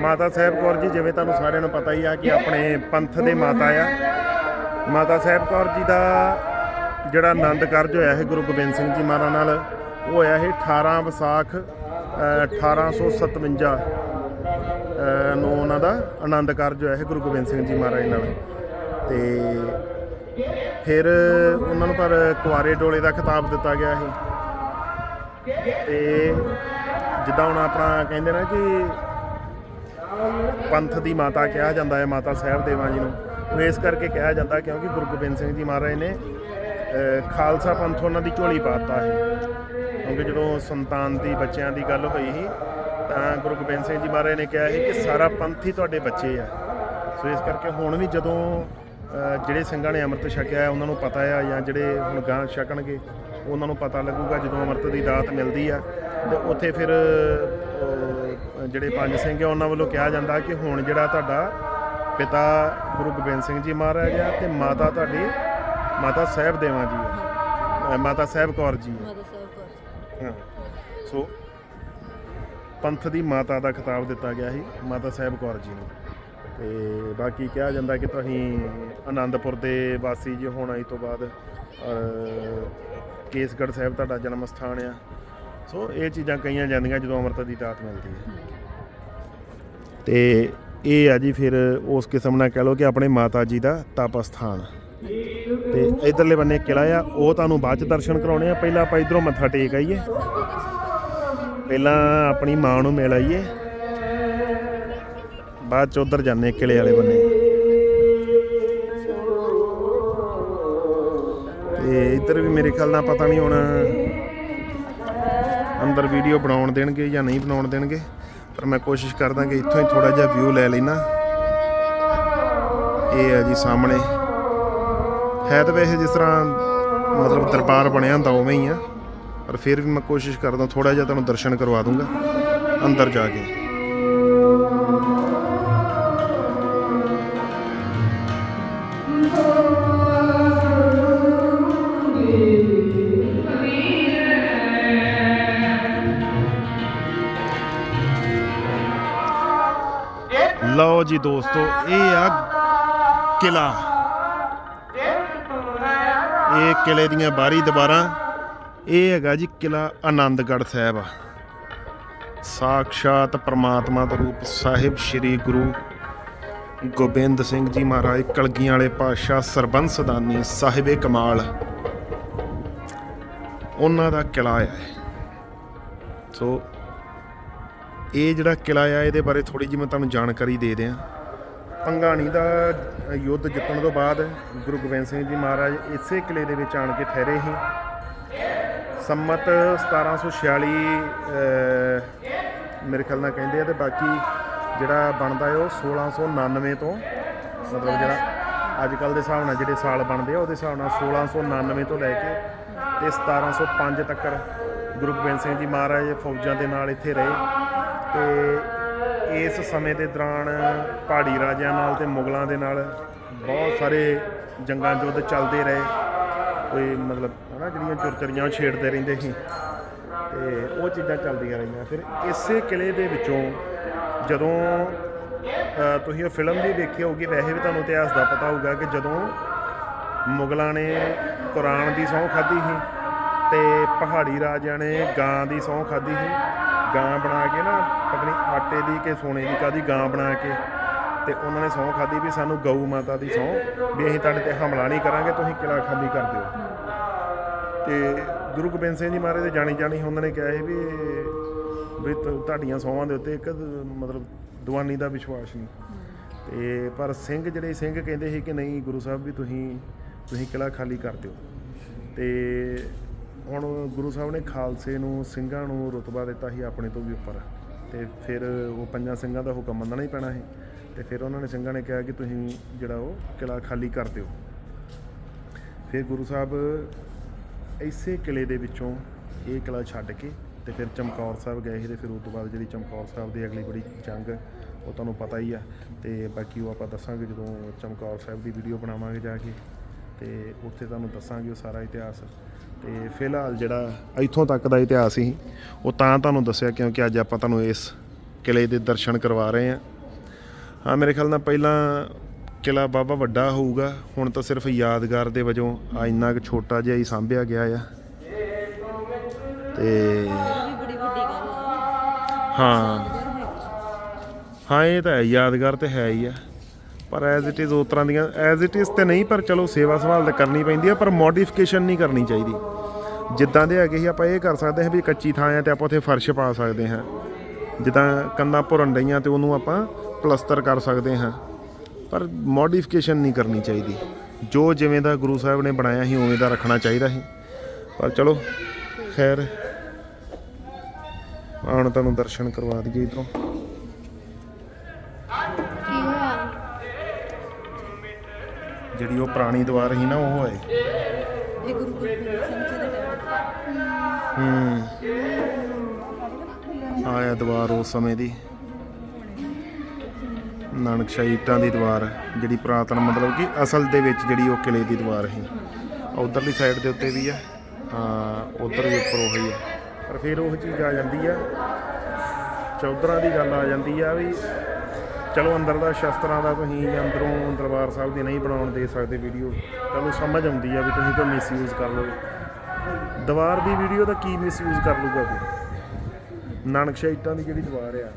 ਮਾਤਾ ਸਾਹਿਬ ਕੌਰ ਜੀ ਜਿਵੇਂ ਤੁਹਾਨੂੰ ਸਾਰਿਆਂ ਨੂੰ ਪਤਾ ਹੀ ਆ ਕਿ ਆਪਣੇ ਪੰਥ ਦੇ ਮਾਤਾ ਆ। ਮਾਤਾ ਸਾਹਿਬ ਕੌਰ ਜੀ ਦਾ ਜਿਹੜਾ ਆਨੰਦ ਕਾਰਜ ਹੋਇਆ ਹੈ ਗੁਰੂ ਗੋਬਿੰਦ ਸਿੰਘ ਜੀ ਮਹਾਰਾਜ ਨਾਲ ਉਹ ਹੋਇਆ ਹੈ 18 ਵਿਸਾਖ ਅ, 1857 ਅ, ਨੂੰ ਉਹਨਾਂ ਦਾ ਆਨੰਦ ਕਾਰਜ ਹੋਇਆ ਹੈ ਗੁਰੂ ਗੋਬਿੰਦ ਸਿੰਘ ਜੀ ਮਹਾਰਾਜ ਨਾਲ। ਤੇ ਫਿਰ ਉਹਨਾਂ ਨੂੰ ਪਰ ਕੁਆਰੇ ਡੋਲੇ ਦਾ ਖਿਤਾਬ ਦਿੱਤਾ ਗਿਆ ਸੀ। ਤੇ ਜਿੱਦਾਂ ਹੁਣ ਆਪਣਾ ਕਹਿੰਦੇ ਨਾ ਕਿ ਪੰਥ ਦੀ ਮਾਤਾ ਕਿਹਾ ਜਾਂਦਾ ਹੈ, ਮਾਤਾ ਸਾਹਿਬ ਦੇਵਾਂ ਜੀ ਨੂੰ। ਇਸ ਕਰਕੇ ਕਿਹਾ ਜਾਂਦਾ ਕਿਉਂਕਿ ਗੁਰੂ ਗੋਬਿੰਦ ਸਿੰਘ ਜੀ ਮਹਾਰਾਜ ਨੇ ਖਾਲਸਾ ਪੰਥ ਉਹਨਾਂ ਦੀ ਝੋਲੀ ਪਾਤਾ ਹੈ ਕਿਉਂਕਿ ਜਦੋਂ ਸੰਤਾਨ ਦੀ ਬੱਚਿਆਂ ਦੀ ਗੱਲ ਹੋਈ ਸੀ, ਤਾਂ ਗੁਰੂ ਗੋਬਿੰਦ ਸਿੰਘ ਜੀ ਮਹਾਰਾਜ ਨੇ ਕਿਹਾ ਸੀ ਕਿ ਸਾਰਾ ਪੰਥ ਹੀ ਤੁਹਾਡੇ ਬੱਚੇ ਆ। ਸੋ ਇਸ ਕਰਕੇ ਹੁਣ ਵੀ ਜਦੋਂ ਜਿਹੜੇ ਸਿੰਘਾਂ ਨੇ ਅੰਮ੍ਰਿਤ ਛਕਿਆ ਹੈ ਉਹਨਾਂ ਨੂੰ ਪਤਾ ਆ ਜਾਂ ਜਿਹੜੇ ਹੁਣ ਗਾਂ ਛਕਣਗੇ ਉਹਨਾਂ ਨੂੰ ਪਤਾ ਲੱਗੂਗਾ ਜਦੋਂ ਅੰਮ੍ਰਿਤ ਦੀ ਦਾਤ ਮਿਲਦੀ ਆ ਤੇ ਉੱਥੇ ਫਿਰ ਜਿਹੜੇ ਪੰਜ ਸਿੰਘ ਆ ਉਹਨਾਂ ਵੱਲੋਂ ਕਿਹਾ ਜਾਂਦਾ ਕਿ ਹੁਣ ਜਿਹੜਾ ਤੁਹਾਡਾ ਪਿਤਾ ਗੁਰੂ ਗੋਬਿੰਦ ਸਿੰਘ ਜੀ ਮਹਾਰਾਜ ਆ ਤੇ ਮਾਤਾ ਤੁਹਾਡੀ ਮਾਤਾ ਸਾਹਿਬ ਦੇਵਾਂ ਜੀ ਆ ਮਾਤਾ ਸਾਹਿਬ ਕੌਰ ਜੀ ਆ ਸੋ ਪੰਥ ਦੀ ਮਾਤਾ ਦਾ ਖਿਤਾਬ ਦਿੱਤਾ ਗਿਆ ਸੀ ਮਾਤਾ ਸਾਹਿਬ ਕੌਰ ਜੀ ਨੂੰ। ਤੇ ਬਾਕੀ ਕਿਹਾ ਜਾਂਦਾ ਕਿ ਤੁਸੀਂ ਆਨੰਦਪੁਰ ਦੇ ਵਾਸੀ ਜੀ ਹੋਣ ਆਈ ਤੋਂ ਬਾਅਦ ਅਹ, ਕੇਸਗੜ੍ਹ ਸਾਹਿਬ ਤੁਹਾਡਾ ਜਨਮ ਸਥਾਨ ਆ। ਸੋ ਇਹ ਚੀਜ਼ਾਂ ਕਹੀਆਂ ਜਾਂਦੀਆਂ ਜਦੋਂ ਅੰਮ੍ਰਿਤ ਦੀ ਦਾਤ ਮਿਲਦੀ ਹੈ। ਤੇ ਇਹ ਆ ਜੀ ਫਿਰ ਉਸ ਕਿਸਮ ਨਾਲ ਕਹਿ ਲਓ ਕਿ ਆਪਣੇ ਮਾਤਾ ਜੀ ਦਾ ਤਪ ਸਥਾਨ ਤੇ ਇਧਰਲੇ ਬੰਨੇ ਕਿਲਾ ਆ ਉਹ ਤੁਹਾਨੂੰ ਬਾਅਦ ਚ ਦਰਸ਼ਨ ਕਰਾਉਣੇ ਆ। ਪਹਿਲਾਂ ਆਪਾਂ ਇਧਰੋਂ ਮੱਥਾ ਟੇਕ ਆਈਏ। ਪਹਿਲਾਂ ਆਪਣੀ ਮਾਂ ਨੂੰ ਮਿਲ ਆਈਏ। ਬਾਅਦ ਚ ਉਧਰ ਜਾਂਦੇ ਕਿਲੇ ਵਾਲੇ ਬੰਨੇ। ਤੇ ਇੱਧਰ ਵੀ ਮੇਰੇ ਖਿਆਲ ਨਾਲ ਪਤਾ ਨਹੀਂ ਹੁਣ ਅੰਦਰ ਵੀਡੀਓ ਬਣਾਉਣ ਦੇਣਗੇ ਜਾਂ ਨਹੀਂ ਬਣਾਉਣ ਦੇਣਗੇ, ਪਰ ਮੈਂ ਕੋਸ਼ਿਸ਼ ਕਰਦਾ ਕਿ ਇੱਥੋਂ ਹੀ ਥੋੜਾ ਜਿਹਾ ਵਿਊ ਲੈ ਲੈਣਾ। ਇਹ ਹੈ ਜੀ ਸਾਹਮਣੇ। ਹੈ ਤਾਂ ਵੈਸੇ ਜਿਸ ਤਰ੍ਹਾਂ ਮਤਲਬ ਦਰਬਾਰ ਬਣਿਆ ਹੁੰਦਾ ਉਵੇਂ ਹੀ ਆ, ਪਰ ਫਿਰ ਵੀ ਮੈਂ ਕੋਸ਼ਿਸ਼ ਕਰਦਾ ਥੋੜਾ ਜਿਹਾ ਤੁਹਾਨੂੰ ਦਰਸ਼ਨ ਕਰਵਾ ਦੂੰਗਾ, ਅੰਦਰ ਜਾ ਕੇ। ਲਓ ਜੀ ਦੋਸਤੋ, ਇਹ ਆ ਕਿਲਾ। ਇਹ ਕਿਲੇ ਦੀਆਂ ਬਾਹਰੀ ਦੀਵਾਰਾਂ, ਇਹ ਹੈਗਾ ਜੀ ਕਿਲਾ ਆਨੰਦਗੜ੍ਹ ਸਾਹਿਬ ਆ। ਸਾਖਸ਼ਾਤ ਪ੍ਰਮਾਤਮਾ ਦਾ ਰੂਪ ਸਾਹਿਬ ਸ੍ਰੀ ਗੁਰੂ ਗੋਬਿੰਦ ਸਿੰਘ ਜੀ ਮਹਾਰਾਜ ਕਲਗੀਆਂ ਵਾਲੇ ਪਾਤਸ਼ਾਹ ਸਰਬੰਸ ਦਾਨੀ ਸਾਹਿਬੇ ਕਮਾਲ। ਉਹਨਾਂ ਦਾ ਕਿਲਾ ਹੈ ਸੋ ਇਹ ਜਿਹੜਾ ਕਿਲਾ ਆ ਇਹਦੇ ਬਾਰੇ ਥੋੜੀ ਜਿਹੀ ਮੈਂ ਤੁਹਾਨੂੰ ਜਾਣਕਾਰੀ ਦੇ ਦਿਆਂ। ਪੰਗਾਣੀ ਦਾ ਯੁੱਧ ਜਿੱਤਣ ਤੋਂ ਬਾਅਦ ਗੁਰੂ ਗੋਬਿੰਦ ਸਿੰਘ ਜੀ ਮਹਾਰਾਜ ਇਸੇ ਕਿਲੇ ਦੇ ਵਿੱਚ ਆਣ ਕੇ ਠਹਿਰੇ ਸੀ। ਸੰਮਤ 1746 ਅਹ, ਮੇਰੇ ਖਿਆਲ ਨਾਲ ਕਹਿੰਦੇ ਆ ਤੇ ਬਾਕੀ ਜਿਹੜਾ ਬਣਦਾ ਹੈ ਉਹ 1699 ਤੋਂ ਮਤਲਬ ਜਿਹੜਾ ਅੱਜ ਕੱਲ ਦੇ ਹਿਸਾਬ ਨਾਲ ਜਿਹੜੇ ਸਾਲ ਬਣਦੇ ਆ ਉਹਦੇ ਹਿਸਾਬ ਨਾਲ 1699 ਤੋਂ ਲੈ ਕੇ ਤੇ 1705 ਤੱਕ ਗੁਰੂ ਗੋਬਿੰਦ ਸਿੰਘ ਜੀ ਮਹਾਰਾਜ ਫੌਜਾਂ ਦੇ ਨਾਲ ਇੱਥੇ ਰਹੇ। ਤੇ ਇਸ ਸਮੇਂ ਦੇ ਦੌਰਾਨ ਪਹਾੜੀ ਰਾਜਿਆਂ ਨਾਲ ਤੇ ਮੁਗਲਾਂ ਦੇ ਨਾਲ ਬਹੁਤ ਸਾਰੇ ਜੰਗਾਂ ਯੁੱਧ ਚੱਲਦੇ ਰਹੇ। ਕੋਈ ਮਤਲਬ ਹਨਾ ਜਿਹੜੀਆਂ ਚੁਰਚਰੀਆਂ ਉਹ ਛੇੜਦੇ ਰਹਿੰਦੇ ਸੀ। ਤੇ ਉਹ ਚੀਜ਼ਾਂ ਚੱਲਦੀਆਂ ਰਹੀਆਂ। ਫਿਰ ਇਸੇ ਕਿਲੇ ਦੇ ਵਿੱਚੋਂ ਜਦੋਂ ਤੁਸੀਂ ਉਹ ਫਿਲਮ ਵੀ ਦੇਖੀ ਹੋਊਗੀ, ਵੈਸੇ ਵੀ ਤੁਹਾਨੂੰ ਇਤਿਹਾਸ ਦਾ ਪਤਾ ਹੋਊਗਾ ਕਿ ਜਦੋਂ ਮੁਗਲਾਂ ਨੇ ਕੁਰਾਨ ਦੀ ਸਹੁੰ ਖਾਧੀ ਸੀ ਤੇ ਪਹਾੜੀ ਰਾਜਿਆਂ ਨੇ ਗਾਂ ਦੀ ਸਹੁੰ ਖਾਧੀ ਸੀ ਗਾਂ ਬਣਾ ਕੇ ਨਾ ਆਪਣੀ ਆਟੇ ਦੀ ਕਿ ਸੋਨੇ ਦੀ ਕਾਦੀ ਗਾਂ ਬਣਾ ਕੇ, ਤੇ ਉਹਨਾਂ ਨੇ ਸਹੁੰ ਖਾਧੀ ਵੀ ਸਾਨੂੰ ਗਊ ਮਾਤਾ ਦੀ ਸਹੁੰ, ਵੀ ਅਸੀਂ ਤੁਹਾਡੇ ਤੇ ਹਮਲਾ ਨਹੀਂ ਕਰਾਂਗੇ, ਤੁਸੀਂ ਕਿਲਾ ਖਾਲੀ ਕਰ ਦਿਓ। ਤੇ ਗੁਰੂ ਗੋਬਿੰਦ ਸਿੰਘ ਜੀ ਮਹਾਰਾਜ ਦੇ ਜਾਣੀ ਜਾਣੀ ਉਹਨਾਂ ਨੇ ਕਿਹਾ ਸੀ ਵੀ ਵੀ ਤੁਹਾਡੀਆਂ ਸੌਵਾਂ ਦੇ ਉੱਤੇ ਇੱਕ ਮਤਲਬ ਦੀਵਾਨੀ ਦਾ ਵਿਸ਼ਵਾਸ ਨਹੀਂ। ਤੇ ਪਰ ਸਿੰਘ ਜਿਹੜੇ ਸਿੰਘ ਕਹਿੰਦੇ ਸੀ ਕਿ ਨਹੀਂ ਗੁਰੂ ਸਾਹਿਬ ਵੀ ਤੁਸੀਂ ਤੁਸੀਂ ਕਿਲਾ ਖਾਲੀ ਕਰ ਦਿਓ। ਤੇ ਹੁਣ ਗੁਰੂ ਸਾਹਿਬ ਨੇ ਖਾਲਸੇ ਨੂੰ, ਸਿੰਘਾਂ ਨੂੰ ਰੁਤਬਾ ਦਿੱਤਾ ਸੀ ਆਪਣੇ ਤੋਂ ਵੀ ਉੱਪਰ। ਤੇ ਫਿਰ ਉਹ ਪੰਜਾਂ ਸਿੰਘਾਂ ਦਾ ਹੁਕਮ ਮੰਨਣਾ ਹੀ ਪੈਣਾ ਸੀ। ਤੇ ਫਿਰ ਉਹਨਾਂ ਨੇ ਸਿੰਘਾਂ ਨੇ ਕਿਹਾ ਕਿ ਤੁਸੀਂ ਜਿਹੜਾ ਉਹ ਕਿਲਾ ਖਾਲੀ ਕਰ ਦਿਓ। ਫਿਰ ਗੁਰੂ ਸਾਹਿਬ ਇਸੇ ਕਿਲੇ ਦੇ ਵਿੱਚੋਂ ਇਹ ਕਿਲਾ ਛੱਡ ਕੇ ਤੇ ਫਿਰ ਚਮਕੌਰ ਸਾਹਿਬ ਗਏ ਸੀ ਤੇ ਫਿਰ ਉਸ ਤੋਂ ਬਾਅਦ ਜਿਹੜੀ ਚਮਕੌਰ ਸਾਹਿਬ ਦੀ ਅਗਲੀ ਬੜੀ ਜੰਗ, ਉਹ ਤੁਹਾਨੂੰ ਪਤਾ ਹੀ ਆ। ਤੇ ਬਾਕੀ ਉਹ ਆਪਾਂ ਦੱਸਾਂਗੇ ਜਦੋਂ ਚਮਕੌਰ ਸਾਹਿਬ ਦੀ ਵੀਡੀਓ ਬਣਾਵਾਂਗੇ ਜਾ ਕੇ। ਤੇ ਉੱਥੇ ਤੁਹਾਨੂੰ ਦੱਸਾਂਗੇ ਉਹ ਸਾਰਾ ਇਤਿਹਾਸ। ਤੇ ਫਿਲਹਾਲ ਜਿਹੜਾ ਇੱਥੋਂ ਤੱਕ ਦਾ ਇਤਿਹਾਸ ਸੀ ਉਹ ਤਾਂ ਤੁਹਾਨੂੰ ਦੱਸਿਆ ਕਿਉਂਕਿ ਅੱਜ ਆਪਾਂ ਤੁਹਾਨੂੰ ਇਸ ਕਿਲੇ ਦੇ ਦਰਸ਼ਨ ਕਰਵਾ ਰਹੇ ਹਾਂ। ਹਾਂ, ਮੇਰੇ ਖਿਆਲ ਨਾਲ ਪਹਿਲਾਂ ਕਿਲਾ ਬਾਬਾ ਵੱਡਾ ਹੋਊਗਾ, ਹੁਣ ਤਾਂ ਸਿਰਫ ਯਾਦਗਾਰ ਦੇ ਵਜੋਂ ਆ ਇੰਨਾ ਕੁ ਛੋਟਾ ਜਿਹਾ ਹੀ ਸਾਂਭਿਆ ਗਿਆ ਆ। ਤੇ ਹਾਂ ਹਾਂ, ਇਹ ਤਾਂ ਹੈ, ਯਾਦਗਾਰ ਤੇ ਹੈ ਹੀ ਆ। ਪਰ ਐਜ਼ ਇਟ ਇਜ਼ ਉਹ ਤਰ੍ਹਾਂ ਦੀਆਂ ਐਜ਼ ਇਟ ਇਜ਼ ਤੇ ਨਹੀਂ, ਪਰ ਚਲੋ ਸੇਵਾ ਸੰਭਾਲ ਤਾਂ ਕਰਨੀ ਪੈਂਦੀ ਹੈ ਪਰ ਮੋਡੀਫਿਕੇਸ਼ਨ ਨਹੀਂ ਕਰਨੀ ਚਾਹੀਦੀ। ਜਿੱਦਾਂ ਦੇ ਹੈਗੇ ਹੀ ਆਪਾਂ ਇਹ ਕਰ ਸਕਦੇ ਹਾਂ ਵੀ ਕੱਚੀ ਥਾਂ ਹੈ ਤੇ ਆਪਾਂ ਉੱਥੇ ਫਰਸ਼ ਪਾ ਸਕਦੇ ਹਾਂ। ਜਿੱਦਾਂ ਕੰਧਾਂ ਭੁਰਨ ਡਈਆਂ ਤੇ ਉਹਨੂੰ ਆਪਾਂ ਪਲਸਤਰ ਕਰ ਸਕਦੇ ਹਾਂ। ਪਰ ਮੋਡੀਫਿਕੇਸ਼ਨ ਨਹੀਂ ਕਰਨੀ ਚਾਹੀਦੀ। ਜੋ ਜਿਵੇਂ ਦਾ ਗੁਰੂ ਸਾਹਿਬ ਨੇ ਬਣਾਇਆ ਸੀ, ਉਵੇਂ ਦਾ ਰੱਖਣਾ ਚਾਹੀਦਾ ਸੀ। ਪਰ ਚਲੋ, ਖੈਰ, ਆਉਣ ਤੁਹਾਨੂੰ ਦਰਸ਼ਨ ਕਰਵਾ ਦਈਏ ਇਧਰੋਂ। ਜਿਹੜੀ ਉਹ ਪੁਰਾਣੀ ਦੀਵਾਰ ਸੀ ਨਾ ਉਹ ਹੈ ਇਹ ਗੁਰੂ ਗੋਬਿੰਦ ਸਿੰਘ ਜੀ ਦੇ ਹੂੰ। ਆਇਆ ਦੀਵਾਰ ਉਸ ਸਮੇਂ ਦੀ। ਨਾਨਕਸ਼ਾਹੀ ਇੱਟਾਂ ਦੀ ਦੀਵਾਰ ਜਿਹੜੀ ਪੁਰਾਤਨ ਮਤਲਬ ਕਿ ਅਸਲ ਦੇ ਵਿੱਚ ਜਿਹੜੀ ਉਹ ਕਿਲੇ ਦੀ ਦੀਵਾਰ ਸੀ। ਉਧਰਲੀ ਸਾਈਡ ਦੇ ਉੱਤੇ ਵੀ ਆ ਹਾਂ ਉਧਰ ਵੀ ਉੱਪਰ ਉਹੀ ਆ ਪਰ ਫਿਰ ਉਹ ਚੀਜ਼ ਆ ਜਾਂਦੀ ਆ। ਚੌਧਰਾਂ ਦੀ ਗੱਲ ਆ ਜਾਂਦੀ ਆ ਵੀ ਚਲੋ ਅੰਦਰ ਦਾ ਸ਼ਸਤਰਾਂ ਦਾ ਤੁਸੀਂ ਅੰਦਰੋਂ ਦਰਬਾਰ ਸਾਹਿਬ ਦੀ ਨਹੀਂ ਬਣਾਉਣ ਦੇ ਸਕਦੇ ਵੀਡੀਓ ਤੁਹਾਨੂੰ ਸਮਝ ਆਉਂਦੀ ਆ ਵੀ ਤੁਸੀਂ ਕੋਈ ਮਿਸਯੂਜ਼ ਕਰ ਲਓਗੇ ਦੀਵਾਰ ਦੀ ਵੀਡੀਓ ਦਾ ਕੀ ਮਿਸਯੂਜ਼ ਕਰ ਲੂਗਾ ਕੋਈ? ਨਾਨਕਸ਼ਾਹੀ ਇੱਟਾਂ ਦੀ ਜਿਹੜੀ ਦੀਵਾਰ ਆ।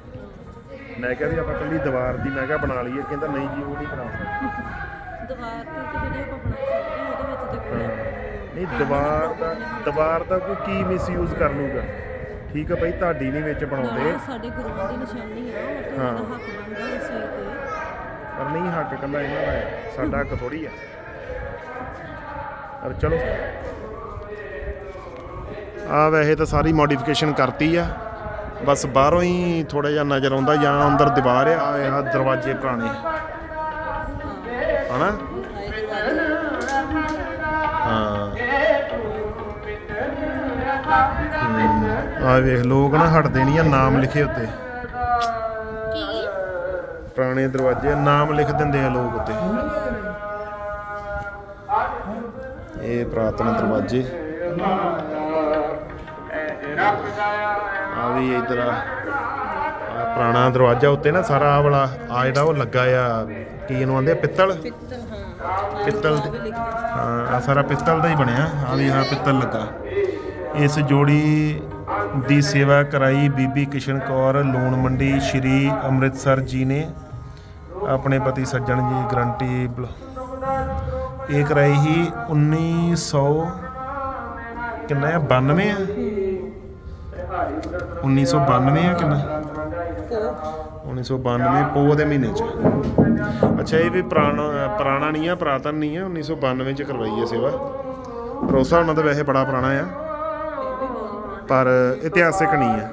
ਮੈਂ ਕਿਹਾ ਵੀ ਆਪਾਂ ਕੱਲੀ ਦੀਵਾਰ ਦੀ ਮੈਂ ਕਿਹਾ ਬਣਾ ਲਈਏ ਕਹਿੰਦਾ ਨਹੀਂ ਜੀ ਉਹ ਨਹੀਂ ਬਣਾ ਸਕਦੇ ਦੀਵਾਰ ਤੇ ਜਿਹੜੀ ਆਪਾਂ ਬਣਾ ਸਕਦੇ ਹਾਂ ਉਹਦੇ ਵਿੱਚ ਤੇ ਕੋਈ ਨਹੀਂ ਦੀਵਾਰ ਦਾ ਦੀਵਾਰ ਦਾ ਕੋਈ ਕੀ ਮਿਸਯੂਜ਼ ਕਰ ਲੂਗਾ ਠੀਕ ਆ ਭਾਈ ਤੁਹਾਡੀ ਨਹੀਂ ਵਿੱਚ ਬਣਾਉਂਦੇ। ਨਾਲੇ ਸਾਡੇ ਗੁਰੂਆਂ ਦੀ ਨਿਸ਼ਾਨੀ ਆ ਉਹ ਤੇ ਹਾਂ। ਹੱਕ ਬਣਦਾ ਇਸ ਤੇ। ਪਰ ਨਹੀਂ ਹੱਕ ਕੱਲਾ ਇਹਨਾਂ ਦਾ ਹੈ ਸਾਡਾ ਹੱਕ ਥੋੜੀ ਆ। ਪਰ ਚਲੋ। ਆ ਵੈਸੇ ਤਾਂ ਸਾਰੀ ਮੋਡੀਫਿਕੇਸ਼ਨ ਕਰਤੀ ਆ ਬਸ ਬਾਹਰੋਂ ਹੀ ਥੋੜਾ ਜਿਹਾ ਨਜ਼ਰ ਆਉਂਦਾ ਜਾਂ ਅੰਦਰ ਦੀਵਾਰ ਆ ਆ ਦਰਵਾਜ਼ੇ ਪੁਰਾਣੇ। ਹਨਾ? ਆ ਵੇਖ ਲੋਕ ਨਾ ਹਟਦੇ ਨਹੀਂ ਆ ਨਾਮ ਲਿਖੇ ਉੱਤੇ। ਕੀ? ਪੁਰਾਣੇ ਦਰਵਾਜ਼ੇ ਨਾਮ ਲਿਖ ਦਿੰਦੇ ਆ ਲੋਕ ਉੱਤੇ। ਇਹ ਪੁਰਾਤਨ ਦਰਵਾਜ਼ੇ। ਆ ਵੀ ਇਧਰ ਆ ਆਹ ਪੁਰਾਣਾ ਦਰਵਾਜ਼ਾ ਉੱਤੇ ਨਾ ਸਾਰਾ ਆ ਵਾਲਾ ਆ ਜਿਹੜਾ ਉਹ ਲੱਗਾ ਆ ਕੀ ਇਹਨੂੰ ਆਂਦੇ ਪਿੱਤਲ? ਪਿੱਤਲ ਹਾਂ। ਪਿੱਤਲ ਹਾਂ ਆ ਸਾਰਾ ਪਿੱਤਲ ਦਾ ਹੀ ਬਣਿਆ ਆ ਵੀ ਹਾਂ ਪਿੱਤਲ ਲੱਗਾ। ਇਸ ਜੋੜੀ ਦੀ ਸੇਵਾ ਕਰਾਈ ਬੀਬੀ ਕਿਸ਼ਨ ਕੌਰ, ਲੂਣ ਮੰਡੀ ਸ਼੍ਰੀ ਅੰਮ੍ਰਿਤਸਰ ਜੀ ਨੇ। ਆਪਣੇ ਪਤੀ ਸੱਜਣ ਜੀ, ਗਰੰਟੀ ਬਲ- ਇਹ ਕਰਾਈ ਹੀ 1900 ਕਿੰਨਾ ਹੈ 92 ਆ? 1992 ਆ ਕਿੰਨਾ? 1992 ਪੋ ਦੇ ਮਹੀਨੇ ਚ। ਅੱਛਾ, ਇਹ ਵੀ ਪੁਰਾਣਾ ਪੁਰਾਣਾ ਨਹੀਂ ਆ, ਪੁਰਾਤਨ ਨਹੀਂ ਆ। 1992 ਚ ਕਰਵਾਈ ਹੈ ਸੇਵਾ। ਭਰੋਸਾ ਉਹਨਾਂ ਦਾ ਵੈਸੇ ਬੜਾ ਪੁਰਾਣਾ ਆ। ਪਰ ਇਤਿਹਾਸਿਕ ਨਹੀਂ ਆ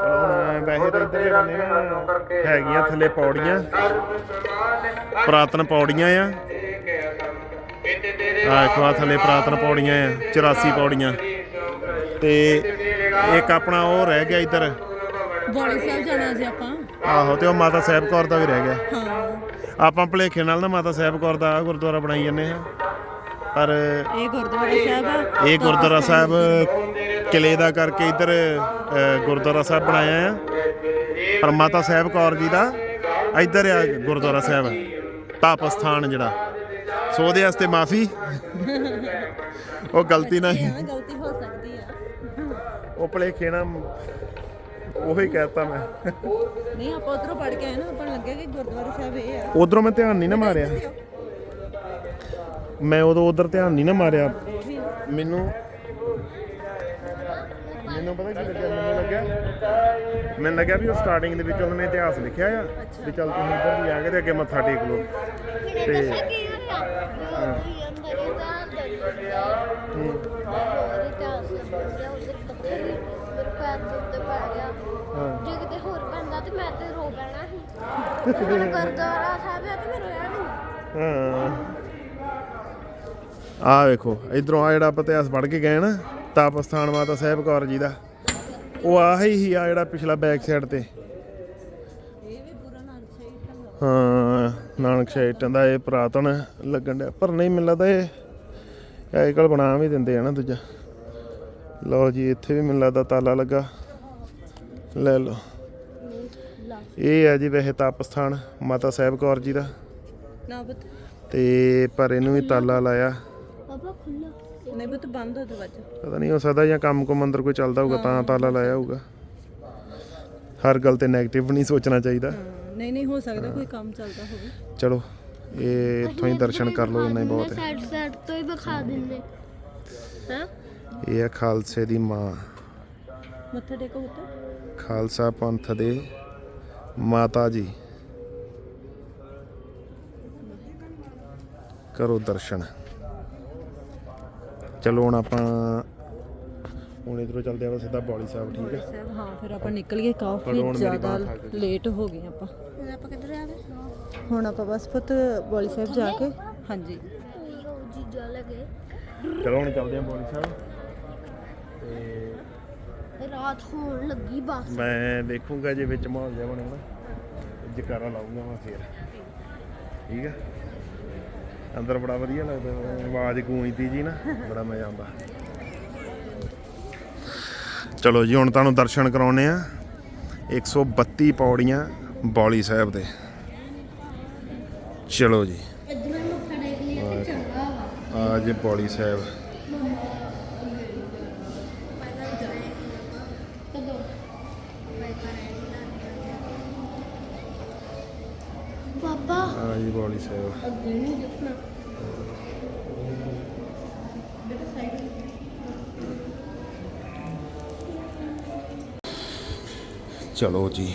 ਚਲੋ ਹੁਣ ਵੈਸੇ ਤਾਂ ਇੱਧਰਲੇ ਬੰਨੇ ਨਾ ਹੈਗੀਆਂ ਥੱਲੇ ਪੌੜੀਆਂ ਪੁਰਾਤਨ ਪੌੜੀਆਂ ਆ। ਆ ਇੱਕ ਆ ਥੱਲੇ ਪੁਰਾਤਨ ਪੌੜੀਆਂ ਆ 84 ਪੌੜੀਆਂ। ਤੇ ਇੱਕ ਆਪਣਾ ਉਹ ਰਹਿ ਗਿਆ ਇੱਧਰ। ਬੋਲੀ ਸਾਹਿਬ ਜਾਣਾ ਸੀ ਆਪਾਂ। ਆਹੋ ਤੇ ਉਹ ਮਾਤਾ ਸਾਹਿਬ ਕੌਰ ਦਾ ਵੀ ਰਹਿ ਗਿਆ। ਹਾਂ। ਆਪਾਂ ਭਲੇਖੇ ਨਾਲ ਨਾ ਮਾਤਾ ਸਾਹਿਬ ਕੌਰ ਦਾ ਗੁਰਦੁਆਰਾ ਬਣਾਈ ਜੰਨੇ ਆ ਪਰ ਇਹ ਗੁਰਦੁਆਰਾ ਸਾਹਿਬ ਇਹ ਗੁਰਦੁਆਰਾ ਸਾਹਿਬ ਕਿਲੇ ਦਾ ਕਰਕੇ ਇੱਧਰ ਗੁਰਦੁਆਰਾ ਸਾਹਿਬ ਬਣਾਇਆ ਆ। ਪਰ ਮਾਤਾ ਸਾਹਿਬ ਕੌਰ ਜੀ ਦਾ। ਇੱਧਰ ਆ ਗੁਰਦੁਆਰਾ ਸਾਹਿਬ ਤਪ ਸਥਾਨ ਜਿਹੜਾ। ਸੋ ਉਹਦੇ ਵਾਸਤੇ ਮਾਫੀ। ਉਹ ਗਲਤੀ ਨਾਲ ਗਲਤੀ ਹੋ ਸਕਦੀ ਆ। ਉਹ ਭਲੇਖੇ ਨਾਲ ਉਹੀ ਕਹਿਤਾ ਮੈਂ। ਨਹੀਂ ਆਪਾਂ ਉਧਰੋਂ ਪੜ ਕੇ ਆਏ ਨਾ ਆਪਾਂ ਲੱਗਿਆ ਕਿ ਗੁਰਦੁਆਰਾ ਸਾਹਿਬ ਇਹ ਆ। ਉਧਰੋਂ ਮੈਂ ਧਿਆਨ ਨਹੀਂ ਨਾ ਮਾਰਿਆ। ਮੈਂ ਉਦੋਂ ਉਧਰ ਧਿਆਨ ਨਹੀਂ ਨਾ ਮਾਰਿਆ। ਮੈਨੂੰ ਮੈਨੂੰ ਪਤਾ ਕੀ ਲੱਗਿਆ? ਮੈਨੂੰ ਲੱਗਿਆ ਮੈਨੂੰ ਲੱਗਿਆ ਵੀ ਉਹ ਸਟਾਰਟਿੰਗ ਦੇ ਵਿੱਚ ਉਹਨਾਂ ਨੇ ਇਤਿਹਾਸ ਲਿਖਿਆ ਆ ਵੀ ਚੱਲ ਤੁਸੀਂ ਇੱਧਰ ਦੀ ਆ ਕੇ ਤੇ ਅੱਗੇ ਮੱਥਾ ਟੇਕ ਲਓ। ਤੇ- ਜੋ ਕਿਤੇ ਹੋਰ ਪੈਂਦਾ ਮੈਂ ਰੋ ਪੈਣਾ ਸੀ। ਗੁਰਦੁਆਰਾ ਸਾਹਿਬ ਮੈਂ ਰੋਇਆ ਵੀ ਹਾਂ। ਆ ਵੇਖੋ ਇਧਰੋਂ ਆ ਜਿਹੜਾ ਆਪਾਂ ਇਤਿਹਾਸ ਪੜ੍ਹ ਕੇ ਗਏ ਨਾ ਤਪ ਸਥਾਨ ਮਾਤਾ ਸਾਹਿਬ ਕੌਰ ਜੀ ਦਾ। ਉਹ ਆਹੀ ਹੀ ਆ ਜਿਹੜਾ ਪਿਛਲਾ ਬੈਕ ਸਾਈਡ ਤੇ। ਹਾਂ ਨਾਨਕ ਸ਼ਾਇਟਾਂ ਦਾ ਇਹ ਪੁਰਾਤਨ ਲੱਗਣ ਡਿਆ। ਪਰ ਨਹੀਂ ਮੈਨੂੰ ਲੱਗਦਾ ਇਹ ਐਕਲ ਬਣਾ ਵੀ ਦਿੰਦੇ ਆ ਨਾ ਦੂਜਾ। ਲਓ ਜੀ ਇੱਥੇ ਵੀ ਮੈਨੂੰ ਲੱਗਦਾ ਤਾਲਾ ਲੱਗਾ। ਲੈ ਲਓ। ਇਹ ਹੈ ਜੀ ਵੈਸੇ ਤਪ ਸਥਾਨ ਮਾਤਾ ਸਾਹਿਬ ਕੌਰ ਜੀ ਦਾ। ਤੇ ਪਰ ਇਹਨੂੰ ਵੀ ਤਾਲਾ ਲਾਇਆ। ਖੁੱਲਾ ਨਹੀਂ ਬਤ ਬੰਦ ਹੋ ਦਰਵਾਜ਼ਾ ਪਤਾ ਨਹੀਂ ਹੋ ਸਕਦਾ ਜਾਂ ਕੰਮ ਕੋ ਮੰਦਰ ਕੋਈ ਚੱਲਦਾ ਹੋਊਗਾ ਤਾਂ ਤਾਲਾ ਲਾਇਆ ਹੋਊਗਾ। ਹਰ ਗੱਲ ਤੇ 네ਗੇਟਿਵ ਨਹੀਂ ਸੋਚਣਾ ਚਾਹੀਦਾ। ਹਾਂ, ਨਹੀਂ ਨਹੀਂ ਹੋ ਸਕਦਾ ਕੋਈ ਕੰਮ ਚੱਲਦਾ ਹੋਵੇ। ਚਲੋ ਇਹ ਇੱਥੋਂ ਹੀ ਦਰਸ਼ਨ ਕਰ ਲਓ ਇੰਨਾ ਹੀ ਬਹੁਤ ਹੈ। ਸਾਈਡ ਸਾਈਡ ਤੋਂ ਹੀ ਵਿਖਾ ਦਿੰਦੇ। ਹਾਂ? ਇਹ ਹੈ ਖਾਲਸੇ ਦੀ ਮਾਂ। ਮੱਥਾ ਟੇਕੋ ਪੁੱਤ। ਖਾਲਸਾ ਪੰਥ ਦੇ ਮਾਤਾ ਜੀ। ਕਰੋ ਦਰਸ਼ਨ। ਚਲੋ ਹੁਣ ਆਪਾਂ ਹੁਣ ਇਧਰੋਂ ਚੱਲਦੇ ਆਪਾਂ ਸਿੱਧਾ ਬੌਲੀ ਸਾਹਿਬ ਠੀਕ ਹੈ? ਸਾਹਿਬ ਹਾਂ ਫਿਰ ਆਪਾਂ ਨਿਕਲ ਗਏ ਕਾਫੀ ਜ਼ਿਆਦਾ। ਲੇਟ ਹੋ ਗਏ ਆਪਾਂ। ਹੁਣ ਆਪਾਂ ਕਿੱਧਰ ਆ ਗਏ ਹੁਣ ਆਪਾਂ ਬਸ ਪੁੱਤ ਬੋਲੀ ਸਾਹਿਬ ਜਾ ਕੇ ਹਾਂਜੀ। ਜੀਜਾ ਲਗੇ ਚਲੋ ਹੁਣ ਚੱਲਦੇ ਹਾਂ ਬੌਲੀ ਸਾਹਿਬ। ਤੇ ਰਾਤ ਹੋਣ ਲੱਗੀ ਬਸ। ਮੈਂ ਦੇਖੂੰਗਾ ਜੇ ਵਿੱਚ ਮਾਹੌਲ ਜਿਹਾ ਬਣਿਆ ਨਾ ਜਕਾਰਾ ਲਾਉਂਗਾ ਮੈਂ ਫੇਰ। ਠੀਕ ਹੈ? ਅੰਦਰ ਬੜਾ ਵਧੀਆ ਲੱਗਦਾ ਆਵਾਜ਼ ਗੂੰਜਦੀ ਜੀ ਨਾ ਬੜਾ ਮਜ਼ਾ ਆਉਂਦਾ। ਚਲੋ ਜੀ ਹੁਣ ਤੁਹਾਨੂੰ ਦਰਸ਼ਨ ਕਰਾਉਨੇ ਆ 132 ਪੌੜੀਆਂ ਬੌਲੀ ਸਾਹਿਬ ਦੇ। ਚਲੋ ਜੀ। ਆ ਜੇ ਬੌਲੀ ਸਾਹਿਬ ਕਦੋਂ ਪਾਪਾ ਆ ਜੀ ਬੌਲੀ ਸਾਹਿਬ ਅੱਗੇ ਨਹੀਂ ਦੇਖਣਾ ਚਲੋ ਜੀ।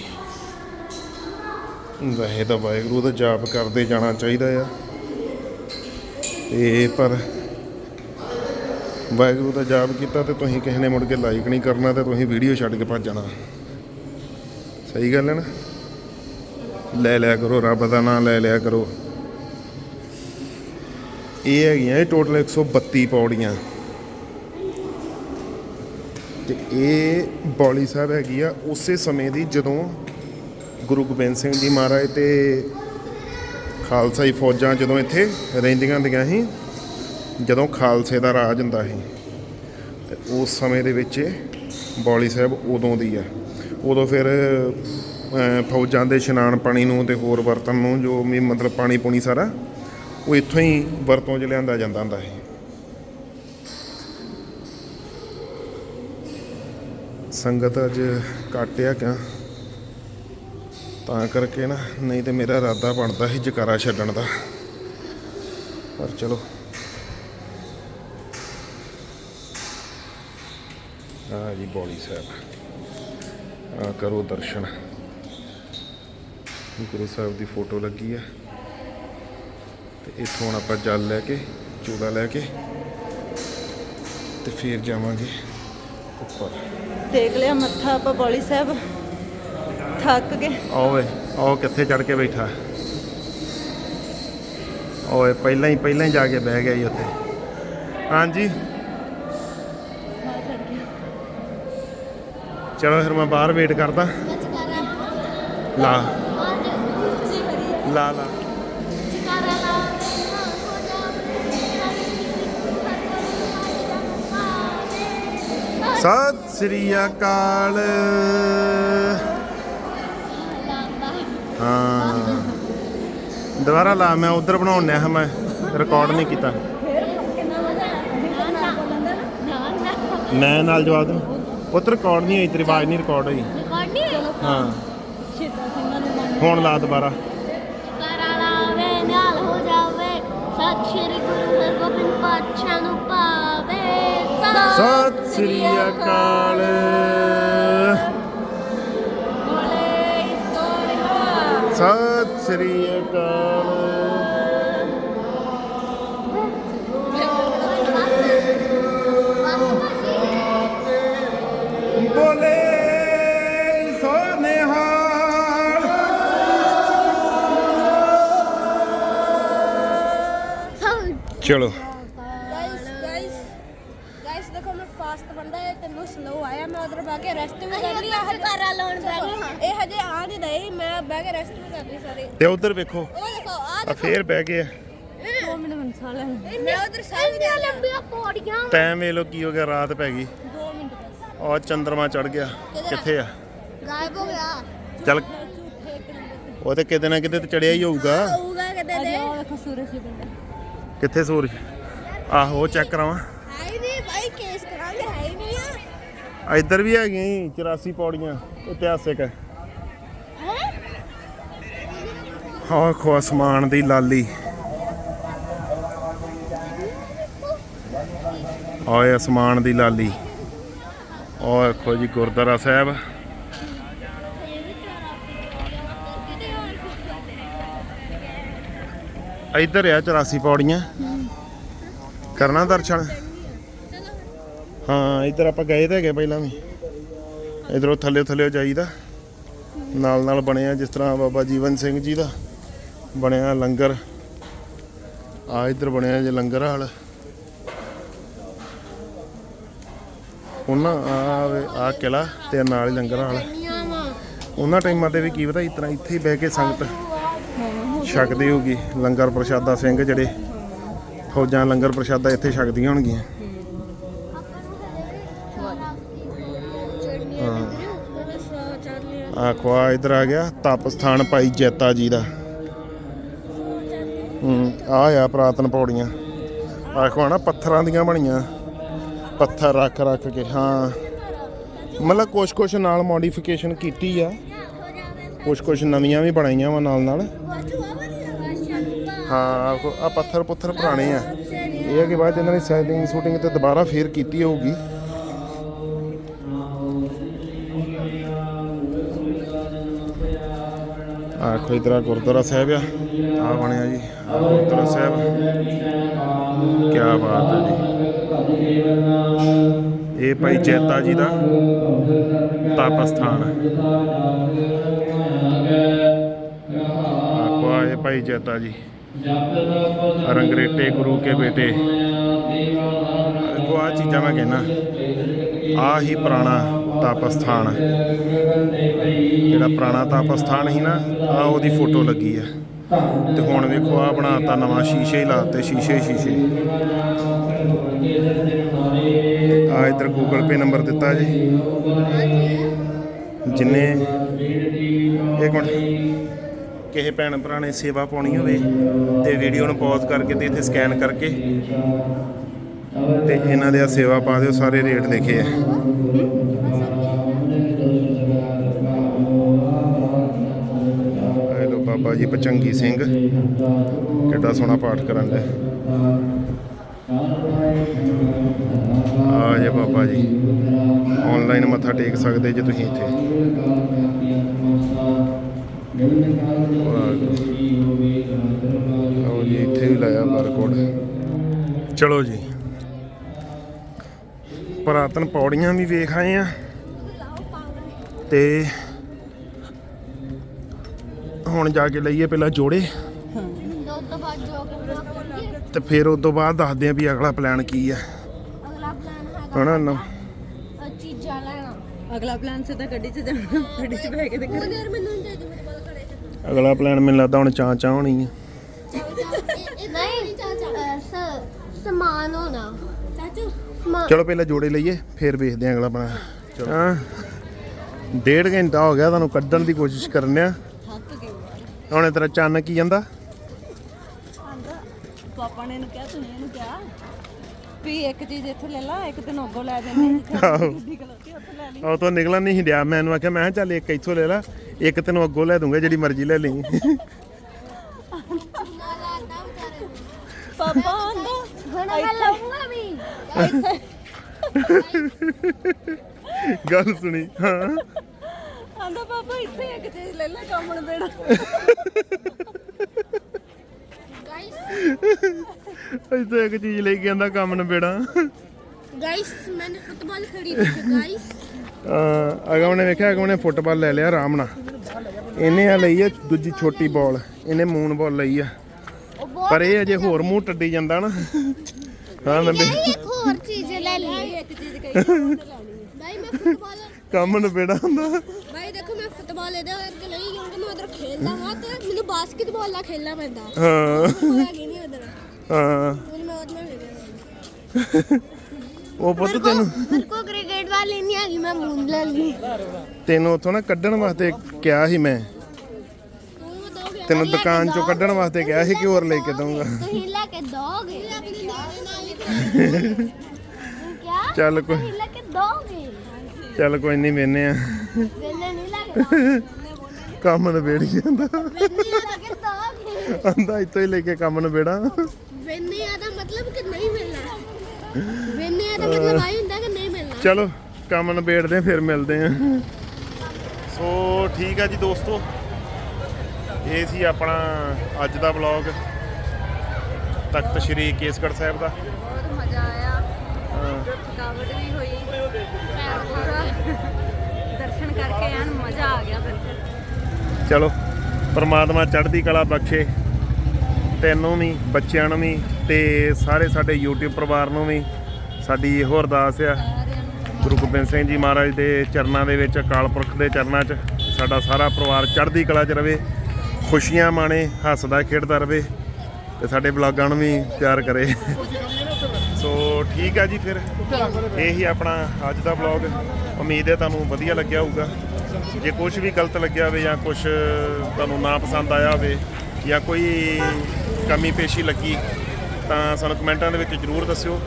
ਵੈਸੇ ਤਾਂ ਵਾਹਿਗੁਰੂ ਦਾ ਜਾਪ ਕਰਦੇ ਜਾਣਾ ਚਾਹੀਦਾ ਆ। ਤੇ ਪਰ ਵਾਹਿਗੁਰੂ ਦਾ ਜਾਪ ਕੀਤਾ ਤੇ ਤੁਸੀਂ ਕਿਸੇ ਨੇ ਮੁੜ ਕੇ ਲਾਈਕ ਨਹੀਂ ਕਰਨਾ ਤੇ ਤੁਸੀਂ ਵੀਡੀਓ ਛੱਡ ਕੇ ਭੱਜ ਜਾਣਾ। ਸਹੀ ਗੱਲ ਹੈ ਨਾ? ਲੈ ਲਿਆ ਕਰੋ, ਰੱਬ ਦਾ ਨਾਮ ਲੈ ਲਿਆ ਕਰੋ। ਇਹ ਹੈਗੀਆਂ ਇਹ ਟੋਟਲ 132 ਪੌੜੀਆਂ। ਤੇ ਇਹ ਬੌਲੀ ਸਾਹਿਬ ਹੈਗੀ ਆ, ਉਸੇ ਸਮੇਂ ਦੀ ਜਦੋਂ ਗੁਰੂ ਗੋਬਿੰਦ ਸਿੰਘ ਜੀ ਮਹਾਰਾਜ ਤੇ ਖਾਲਸਾਈ ਫੌਜਾਂ ਜਦੋਂ ਇੱਥੇ ਰਹਿੰਦੀਆਂ ਹੁੰਦੀਆਂ ਸੀ, ਜਦੋਂ ਖਾਲਸੇ ਦਾ ਰਾਜ ਹੁੰਦਾ ਸੀ, ਤੇ ਉਸ ਸਮੇਂ ਦੇ ਵਿੱਚ ਇਹ ਬੌਲੀ ਸਾਹਿਬ ਉਦੋਂ ਦੀ ਆ। ਉਦੋਂ ਫਿਰ ਫੌਜਾਂ ਦੇ ਇਸ਼ਨਾਨ ਪਾਣੀ ਨੂੰ ਤੇ ਹੋਰ ਵਰਤਨ ਨੂੰ ਜੋ ਵੀ ਮਤਲਬ ਪਾਣੀ ਪੂਣੀ ਸਾਰਾ, ਉਹ ਇੱਥੋਂ ਹੀ ਵਰਤੋਂ 'ਚ ਲਿਆਂਦਾ ਜਾਂਦਾ ਹੁੰਦਾ ਸੀ ਸੰਗਤ ਅੱਜ ਘੱਟ ਆ ਕਿਆ? ਤਾਂ ਕਰਕੇ ਨਾ, ਨਹੀਂ ਤੇ ਮੇਰਾ ਇਰਾਦਾ ਬਣਦਾ ਸੀ ਜਕਾਰਾ ਛੱਡਣ ਦਾ। ਪਰ ਚਲੋ। ਆ ਜੀ ਬੋਲੀ ਸਾਹਿਬ। ਆ ਕਰੋ ਦਰਸ਼ਨ। ਗੁਰੂ ਸਾਹਿਬ ਦੀ ਫੋਟੋ ਲੱਗੀ ਆ। ਤੇ ਇੱਥੋਂ ਹੁਣ ਆਪਾਂ ਜਲ ਲੈ ਕੇ ਚੂੜਾ ਲੈ ਕੇ ਤੇ ਫਿਰ ਜਾਵਾਂਗੇ ਉੱਪਰ। ਦੇਖ ਲਿਆ ਮੱਥਾ ਆਪਾਂ ਬੌਲੀ ਸਾਹਿਬ। ਥੱਕ ਗਏ। ਓਏ ਉਹ ਕਿੱਥੇ ਚੜ ਕੇ ਬੈਠਾ। ਓਏ ਪਹਿਲਾਂ ਹੀ ਪਹਿਲਾਂ ਹੀ ਜਾ ਕੇ ਬਹਿ ਗਿਆ ਜੀ ਉੱਥੇ। ਹਾਂਜੀ। ਚਲੋ ਫਿਰ ਮੈਂ ਬਾਹਰ ਵੇਟ ਕਰਦਾ। ਲਾ। ਲਾ ਲਾ। ਸਤਿ ਸ੍ਰੀ ਅਕਾਲ। ਹਾਂ। ਦੁਬਾਰਾ ਲਾ ਮੈਂ ਉਧਰ ਬਣਾਉਣ ਹਾਂ ਮੈਂ ਰਿਕਾਰਡ ਨਹੀਂ ਕੀਤਾ। ਮੈਂ ਨਾਲ ਜਵਾਬ ਦੇਣਾ ਉੱਧਰ ਰਿਕਾਰਡ ਨਹੀਂ ਹੋਈ ਤੇਰੀ ਆਵਾਜ਼ ਨਹੀਂ ਰਿਕਾਰਡ ਹੋਈ। ਹਾਂ। ਦੇ ਹੁਣ ਲਾ ਦੁਬਾਰਾ। ਸਤਿ ਸ੍ਰੀ ਅਕਾਲ। ਸਤਿ ਸ੍ਰੀ ਅਕਾਲ। ਚਲੋ ਗਾਇਸ ਗਾਇਸ ਗਾਇਸ ਦੇਖੋ ਮੈਂ ਫਾਸਟ ਬੰਦਾ ਹੈ ਤੇ ਮੈਂ ਸਲੋ ਬਹਿ ਕੇ ਰੈਸਟ ਵੀ ਕਰ ਲਈ ਹਜੇ ਘਰ ਲਾਉਣ ਬਹਿ ਗਏ। ਇਹ ਹਜੇ ਆ ਨਹੀਂ ਰਹੇ ਮੈਂ ਬਹਿ ਕੇ ਰੈਸਟ ਵੀ ਕਰ ਲਈ ਸਾਰੇ। ਤੇ ਉਧਰ ਵੇਖੋ ਉਹ ਦੇਖੋ ਆ ਆ ਫੇਰ ਬਹਿ ਗਏ ਆ। ਦੋ ਮਿੰਟ ਮਨਸਾ ਲੈ ਮੈਂ ਉਧਰ ਸਾਰੇ ਇੰਨੀਆਂ ਲੰਬੀਆਂ ਪੌੜੀਆਂ ਟਾਈਮ ਵੇਖ ਲੋ ਕੀ ਹੋ ਗਿਆ ਰਾਤ ਪੈ ਗਈ। ਦੋ ਮਿੰਟ ਬਸ। ਔਰ ਚੰਦਰਮਾ ਚੜ ਗਿਆ। ਕਿੱਥੇ ਆ? ਗਾਇਬ ਹੋ ਗਿਆ। ਚੱਲ। ਉਹ ਤੇ ਕਿਤੇ ਨਾ ਕਿਤੇ ਤੇ ਚੜਿਆ ਹੀ ਹੋਊਗਾ। ਹੋਊਗਾ ਕਿਤੇ ਆਹ ਕਿੱਥੇ ਸੂਰਜ? ਆਹੋ ਉਹ ਚੈੱਕ ਕਰਾਵਾਂ ਹੈ ਹੀ ਨਹੀਂ ਭਾਈ ਕੇਸ ਕਰਾਂਗੇ ਹੈ ਹੀ ਨਹੀਂ ਆ ਇੱਧਰ ਵੀ ਹੈਗੀਆਂ ਜੀ 84 ਪੌੜੀਆਂ, ਇਤਿਹਾਸਿਕ। ਹਾਂ ਖੋ ਅਸਮਾਨ ਦੀ ਲਾਲੀ। ਆਏ ਅਸਮਾਨ ਦੀ ਲਾਲੀ। ਓਏ ਵੇਖੋ ਜੀ ਗੁਰਦੁਆਰਾ ਸਾਹਿਬ। ਇੱਧਰ ਆ 84 ਪੌੜੀਆਂ। ਕਰਨਾ ਦਰਸ਼ਨ? ਹਾਂ, ਇੱਧਰ ਆਪਾਂ ਗਏ ਤਾਂ ਹੈਗੇ ਪਹਿਲਾਂ ਵੀ। ਇਧਰੋਂ ਥੱਲੇ ਥੱਲੇ ਜਾਈਦਾ। ਨਾਲ ਨਾਲ ਬਣਿਆ ਜਿਸ ਤਰ੍ਹਾਂ ਬਾਬਾ ਜੀਵਨ ਸਿੰਘ ਜੀ ਦਾ ਬਣਿਆ ਲੰਗਰ। ਆ ਇੱਧਰ ਬਣਿਆ ਜੇ ਲੰਗਰ ਹਾਲ ਉਹਨਾਂ ਆ ਵੇ- ਆ ਕਿਲਾ ਤੇ ਨਾਲ ਹੀ ਲੰਗਰ ਹਾਲ ਉਹਨਾਂ ਟਾਈਮਾਂ ਤੇ ਵੀ ਕੀ ਪਤਾ, ਇਸ ਤਰ੍ਹਾਂ ਇੱਥੇ ਹੀ ਬਹਿ ਕੇ ਸੰਗਤ ਛਕਦੀ ਹੋਊਗੀ। ਲੰਗਰ ਪ੍ਰਸ਼ਾਦਾ ਸਿੰਘ ਜਿਹੜੇ, ਫੌਜਾਂ ਲੰਗਰ ਪ੍ਰਸ਼ਾਦਾ ਇੱਥੇ ਛਕਦੀਆਂ ਹੋਣਗੀਆਂ। ਆਖੋ ਆ ਇਧਰ ਆ ਗਿਆ ਤਪ ਸਥਾਨ ਭਾਈ ਜੈਤਾ ਜੀ ਦਾ। ਹੂੰ ਆ ਆ ਪ੍ਰਾਤਨ ਪੌੜੀਆਂ। ਆਖੋ ਨਾ ਪੱਥਰਾਂ ਦੀਆਂ ਬਣੀਆਂ। ਪੱਥਰ ਰੱਖ ਰੱਖ ਕੇ, ਹਾਂ। ਮਤਲਬ ਕੁਛ ਕੁਛ ਨਾਲ ਮੋਡੀਫਿਕੇਸ਼ਨ ਕੀਤੀ ਆ। ਕੁਛ ਕੁਛ ਨਵੀਆਂ ਵੀ ਬਣਾਈਆਂ ਵਾ ਨਾਲ ਨਾਲ। ਹਾਂ ਆ ਪੱਥਰ ਪੁੱਥਰ ਪੁਰਾਣੇ ਆ। ਇਹ ਹੈ ਕਿ ਬਾਅਦ ਇਹਨਾਂ ਨੇ ਸੈਟਿੰਗ ਸ਼ੂਟਿੰਗ ਤੇ ਦੁਬਾਰਾ ਫੇਰ ਕੀਤੀ ਹੋਊਗੀ। ਕੋਈ ਤਰ੍ਹਾਂ ਗੁਰਦੁਆਰਾ ਸਾਹਿਬ ਆ। ਆ ਬਣਿਆ ਜੀ, ਆ ਗੁਰਦੁਆਰਾ ਸਾਹਿਬ। ਕੀ ਬਾਤ ਹੈ ਜੀ। ਇਹ ਭਾਈ ਜੈਤਾ ਜੀ ਦਾ ਤਪ ਸਥਾਨ ਆਖੋ ਇਹ ਭਾਈ ਜੈਤਾ ਜੀ। ਰੰਗਰੇਟੇ ਗੁਰੂ ਕੇ ਬੇਟੇ। ਦੇਖੋ ਆ ਚੀਜ਼ਾਂ ਮੈਂ ਕਹਿਣਾ ਆ ਹੀ ਪੁਰਾਣਾ ਤਪ ਸਥਾਨ ਜਿਹੜਾ ਪੁਰਾਣਾ ਤਪ ਸਥਾਨ ਸੀ ਨਾ ਆ ਉਹਦੀ ਫੋਟੋ ਲੱਗੀ ਆ। ਤੇ ਹੁਣ ਵੇਖੋ ਆ ਬਣਾਤਾ ਨਵਾਂ ਸ਼ੀਸ਼ੇ ਹੀ ਲਾਤੇ, ਸ਼ੀਸ਼ੇ ਹੀ ਸ਼ੀਸ਼ੇ। ਆ ਇਧਰ ਗੂਗਲ ਪੇ ਨੰਬਰ ਦਿੱਤਾ ਜੀ। ਜਿੰਨੇ ਇੱਕ ਮਿੰਟ। ਕਿਸੇ ਭੈਣ ਭਰਾ ਨੇ ਸੇਵਾ ਪਾਉਣੀ ਹੋਵੇ ਤੇ ਵੀਡੀਓ ਨੂੰ ਪੌਜ਼ ਕਰਕੇ ਤੇ ਇੱਥੇ ਸਕੈਨ ਕਰਕੇ ਤੇ ਇਹਨਾਂ ਦੇ ਆ ਸੇਵਾ ਪਾ ਦਿਓ, ਸਾਰੇ ਰੇਟ ਲਿਖੇ ਆ। ਬਾਬਾ ਜੀ ਪਚੰਗੀ ਸਿੰਘ। ਕਿੱਡਾ ਸੋਹਣਾ ਪਾਠ ਕਰਨ ਦੇ। ਆ ਜੇ ਬਾਬਾ ਜੀ। ਆਨਲਾਈਨ ਮੱਥਾ ਟੇਕ ਸਕਦੇ ਜੇ ਤੁਸੀਂ ਇੱਥੇ। ਆਓ ਜੀ, ਇੱਥੇ ਵੀ ਲਾਇਆ ਬਾਰਕੋਡ ਚਲੋ ਜੀ। ਪੁਰਾਤਨ ਪੌੜੀਆਂ ਵੀ ਵੇਖ ਆਏ ਆ। ਤੇ ਹੁਣ ਜਾ ਕੇ ਲਈਏ ਪਹਿਲਾਂ ਜੋੜੇ। ਤੋਂ ਬਾਅਦ ਜੋ ਕਿ ਬਲੌਗ ਕਰੀਏ ਤੇ ਫਿਰ ਉਸ ਤੋਂ ਬਾਅਦ ਦੱਸਦੇ ਆ ਵੀ ਅਗਲਾ ਪਲਾਨ ਕੀ ਆ ਅਗਲਾ ਪਲਾਨ ਹੈਗਾ ਹਣਾ ਨਾ? ਅ, ਚੀਜ਼ਾਂ ਲੈਣਾ ਅਗਲਾ ਪਲਾਨ ਸਿੱਧਾ ਗੱਡੀ 'ਚ ਜਾਣਾ ਗੱਡੀ 'ਚ ਬਹਿ ਕੇ ਤੇ ਉਹ ਯਾਰ ਮੈਨੂੰ ਨਹੀਂ ਚਾਹੀਦੀ ਮੇਰੇ ਕੋਲ ਖੜੇ ਚ ਅਗਲਾ ਪਲਾਨ ਮੈਨੂੰ ਲੱਗਦਾ ਹੁਣ ਚਾਂ ਚਾਂ ਹੋਣੀ ਆ। ਨਹੀਂ ਅ, ਸ- ਸਮਾਨ ਹੋਣਾ ਚਾਚੂ ਚਲੋ ਪਹਿਲਾਂ ਜੋੜੇ ਲਈਏ ਫਿਰ ਵੇਖਦੇ ਆ ਅਗਲਾ ਪਲਾਨ ਚਲੋ। ਹਾਂ। ਡੇਢ ਘੰਟਾ ਹੋ ਗਿਆ ਤੁਹਾਨੂੰ ਕੱਢਣ ਦੀ ਕੋਸ਼ਿਸ਼ ਕਰਨ ਆ ਹੁਣ ਤੇਰਾ ਚੰਨ ਕੀ ਜਾਂਦਾ? ਪਾਪਾ ਨੇ ਇਹਨੂੰ ਕਿਹਾ ਤੁਸੀਂ ਇਹਨੂੰ ਕਿਹਾ ਵੀ ਇੱਕ ਚੀਜ਼ ਇੱਥੋਂ ਲੈ ਲਾ ਇੱਕ ਦਿਨ ਅੱਗੋਂ ਲੈ ਜਾਂਦੇ ਜਿੱਥੇ ਆਹੋ। ਗੱਡੀ ਖਲੋਤੀ ਉੱਥੇ ਲੈ ਲਈ। ਉਹ ਤੋਂ ਨਿਕਲਣ ਨਹੀਂ ਸੀ ਡਿਆ। ਮੈਨੂੰ ਆਖਿਆ ਮੈਂ ਕਿਹਾ ਚੱਲ ਇੱਕ ਇੱਥੋਂ ਲੈ ਲੈ ਇੱਕ ਤੈਨੂੰ ਅੱਗੋਂ ਲੈ ਦੂੰਗਾ ਜਿਹੜੀ ਮਰਜ਼ੀ ਲੈ ਲਈ। ਪਾਪਾ ਆਂਦਾ ਹੁਣ ਮੈਂ ਲਾਉਂਗਾ ਵੀ। ਗੱਲ ਸੁਣੀ ਹਾਂ। ਇੱਥੇ ਇੱਕ ਚੀਜ਼ ਲੈ ਕੰਮ ਨੂੰ ਕੇ ਆਂਦਾ ਕੰਮ ਨਵੇੜਾ ਗਾਇਸ ਮੈਂ ਫੁੱਟਬਾਲ ਖਰੀਦੀ ਸੀ ਗਾਇਸ ਅਗਮ ਨੇ ਵੇਖਿਆ ਅਗਮ ਨੇ ਫੁੱਟਬਾਲ ਲੈ ਲਿਆ ਆਰਾਮ ਨਾਲ। ਇਹਨੇ ਆ ਲਈ ਆ ਦੂਜੀ ਛੋਟੀ ਬਾਲ ਇਹਨੇ ਮੂਨ ਬਾਲ ਲਈ ਆ। ਪਰ ਇਹ ਅਜੇ ਹੋਰ ਮੂੰਹ ਟੱਡੀ ਜਾਂਦਾ ਨਾ। ਹਾਂ ਨੰਬੇ। ਇੱਕ ਹੋਰ ਚੀਜ਼ ਲੈ ਲਈ। ਇੱਕ ਚੀਜ਼ ਕਹੀ ਬਾਈ ਮੈਂ ਫੁੱਟਬਾਲ ਕੰਮ ਨਵੇੜਾ ਹੁੰਦਾ। ਭਾਈ ਦੇਖੋ ਮੈਂ ਫੁੱਟਬਾਲ ਇਹਦੇ ਕਰਕੇ ਲਈ ਕਿਉਂਕਿ ਮੈਂ ਉਧਰ ਖੇਡਦਾ ਹਾਂ ਤੇ ਮੈਨੂੰ ਬਾਸਕਟਬਾਲ ਨਾਲ ਖੇਡਣਾ ਪੈਂਦਾ। ਹਾਂ। ਹੋਇਆ ਕਿ ਨਹੀਂ ਉਧਰ। ਹਾਂ। ਹੁਣ ਮੈਂ ਉਧਰ ਖੇਡਦਾ ਉਹ ਪੁੱਤ ਤੈਨੂੰ ਮੇਰੇ ਕੋ ਕ੍ਰਿਕਟ ਵਾਲੀ ਨਹੀਂ ਹੈਗੀ ਮੈਂ ਮੂਨ ਲੈ ਲਈ। ਤੈਨੂੰ ਉੱਥੋਂ ਨਾ ਕੱਢਣ ਵਾਸਤੇ ਕਿਹਾ ਸੀ ਮੈਂ। ਤੂੰ ਦੋਗੇ ਤੈਨੂੰ ਦੁਕਾਨ ਚੋਂ ਕੱਢਣ ਵਾਸਤੇ ਕਿਹਾ ਸੀ ਕਿ ਹੋਰ ਲੈ ਕੇ ਦਊਂਗਾ। ਤੁਸੀਂ ਲੈ ਕੇ ਦੋਗੇ ਚੱਲ ਕੋਈ ਲੈ ਕੇ ਦੋਗੇ ਚੱਲ ਕੋਈ ਨਹੀਂ ਵੇਨੇ ਆ। ਕੰਮ ਨਿਬੇੜ ਜਾਂਦਾ। ਵੇਲੇ ਲੈ ਕੇ ਦੋਗੇ ਆਂਦਾ ਇੱਥੋਂ ਹੀ ਲੈ ਕੇ ਕੰਮ ਨਿਬੇੜਾ। ਵੇਨੇ ਆ ਦਾ ਮਤਲਬ ਕਿ ਨਹੀਂ ਮਿਲਣਾ ਵੇਨੇ ਆ ਦਾ ਮਤਲਬ ਆਈ ਹੁੰਦਾ ਕਿ ਨਹੀਂ ਮਿਲਣਾ ਚਲੋ ਕੰਮ ਨਿਬੇੜਦੇ ਆ, ਫਿਰ ਮਿਲਦੇ ਆ ਸੋ ਠੀਕ ਆ ਜੀ ਦੋਸਤੋ। ਇਹ ਸੀ ਆਪਣਾ ਅੱਜ ਦਾ ਵਲੌਗ। ਤਖਤ ਸ੍ਰੀ ਕੇਸਗੜ੍ਹ ਸਾਹਿਬ ਦਾ। ਬਹੁਤ ਮਜ਼ਾ ਆਇਆ। ਹਾਂ, ਥਕਾਵਟ ਵੀ ਮਜ਼ਾ ਆ ਗਿਆ ਬਿਲਕੁਲ ਚਲੋ, ਪਰਮਾਤਮਾ ਚੜ੍ਹਦੀ ਕਲਾ ਬਖਸ਼ੇ। ਤੈਨੂੰ ਵੀ, ਬੱਚਿਆਂ ਨੂੰ ਵੀ ਤੇ ਸਾਰੇ ਸਾਡੇ YouTube ਪਰਿਵਾਰ ਨੂੰ ਵੀ ਸਾਡੀ ਇਹੋ ਅਰਦਾਸ ਆ। ਗੁਰੂ ਗੋਬਿੰਦ ਸਿੰਘ ਜੀ ਮਹਾਰਾਜ ਦੇ ਚਰਨਾਂ ਦੇ ਵਿੱਚ, ਅਕਾਲ ਪੁਰਖ ਦੇ ਚਰਨਾਂ 'ਚ ਸਾਡਾ ਸਾਰਾ ਪਰਿਵਾਰ ਚੜ੍ਹਦੀ ਕਲਾ 'ਚ ਰਵੇ, ਖੁਸ਼ੀਆਂ ਮਾਣੇ, ਹੱਸਦਾ, ਖੇਡਦਾ ਰਵੇ ਤੇ ਸਾਡੇ ਵਲੌਗਾਂ ਨੂੰ ਵੀ ਪਿਆਰ ਕਰੇ। ਸੋ ਠੀਕ ਆ ਜੀ ਫਿਰ। ਇਹੀ ਆਪਣਾ ਅੱਜ ਦਾ ਵਲੌਗ ਉਮੀਦ ਹੈ ਤੁਹਾਨੂੰ ਵਧੀਆ ਲੱਗਿਆ ਹੋਊਗਾ। ਜੇ ਕੁਝ ਵੀ ਗਲਤ ਲੱਗਿਆ ਹੋਵੇ ਜਾਂ ਕੁਝ ਤੁਹਾਨੂੰ ਨਾ ਪਸੰਦ ਆਇਆ ਹੋਵੇ ਜਾਂ ਕੋਈ ਕਮੀ ਪੇਸ਼ੀ ਲੱਗੀ, ਤਾਂ ਸਾਨੂੰ ਕਮੈਂਟਾਂ ਦੇ ਵਿੱਚ ਜਰੂਰ ਦੱਸਿਓ।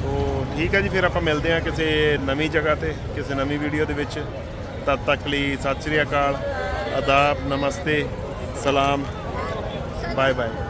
ਸੋ ਠੀਕ ਹੈ ਜੀ, ਫਿਰ ਆਪਾਂ ਮਿਲਦੇ ਹਾਂ ਕਿਸੇ ਨਵੀਂ ਜਗ੍ਹਾ ਤੇ, ਕਿਸੇ ਨਵੀਂ ਵੀਡੀਓ ਦੇ ਵਿੱਚ। ਤਦ ਤੱਕ ਲਈ ਸਤਿ ਸ੍ਰੀ ਅਕਾਲ ਅਦਾਬ ਨਮਸਤੇ, ਸਲਾਮ ਬਾਏ ਬਾਏ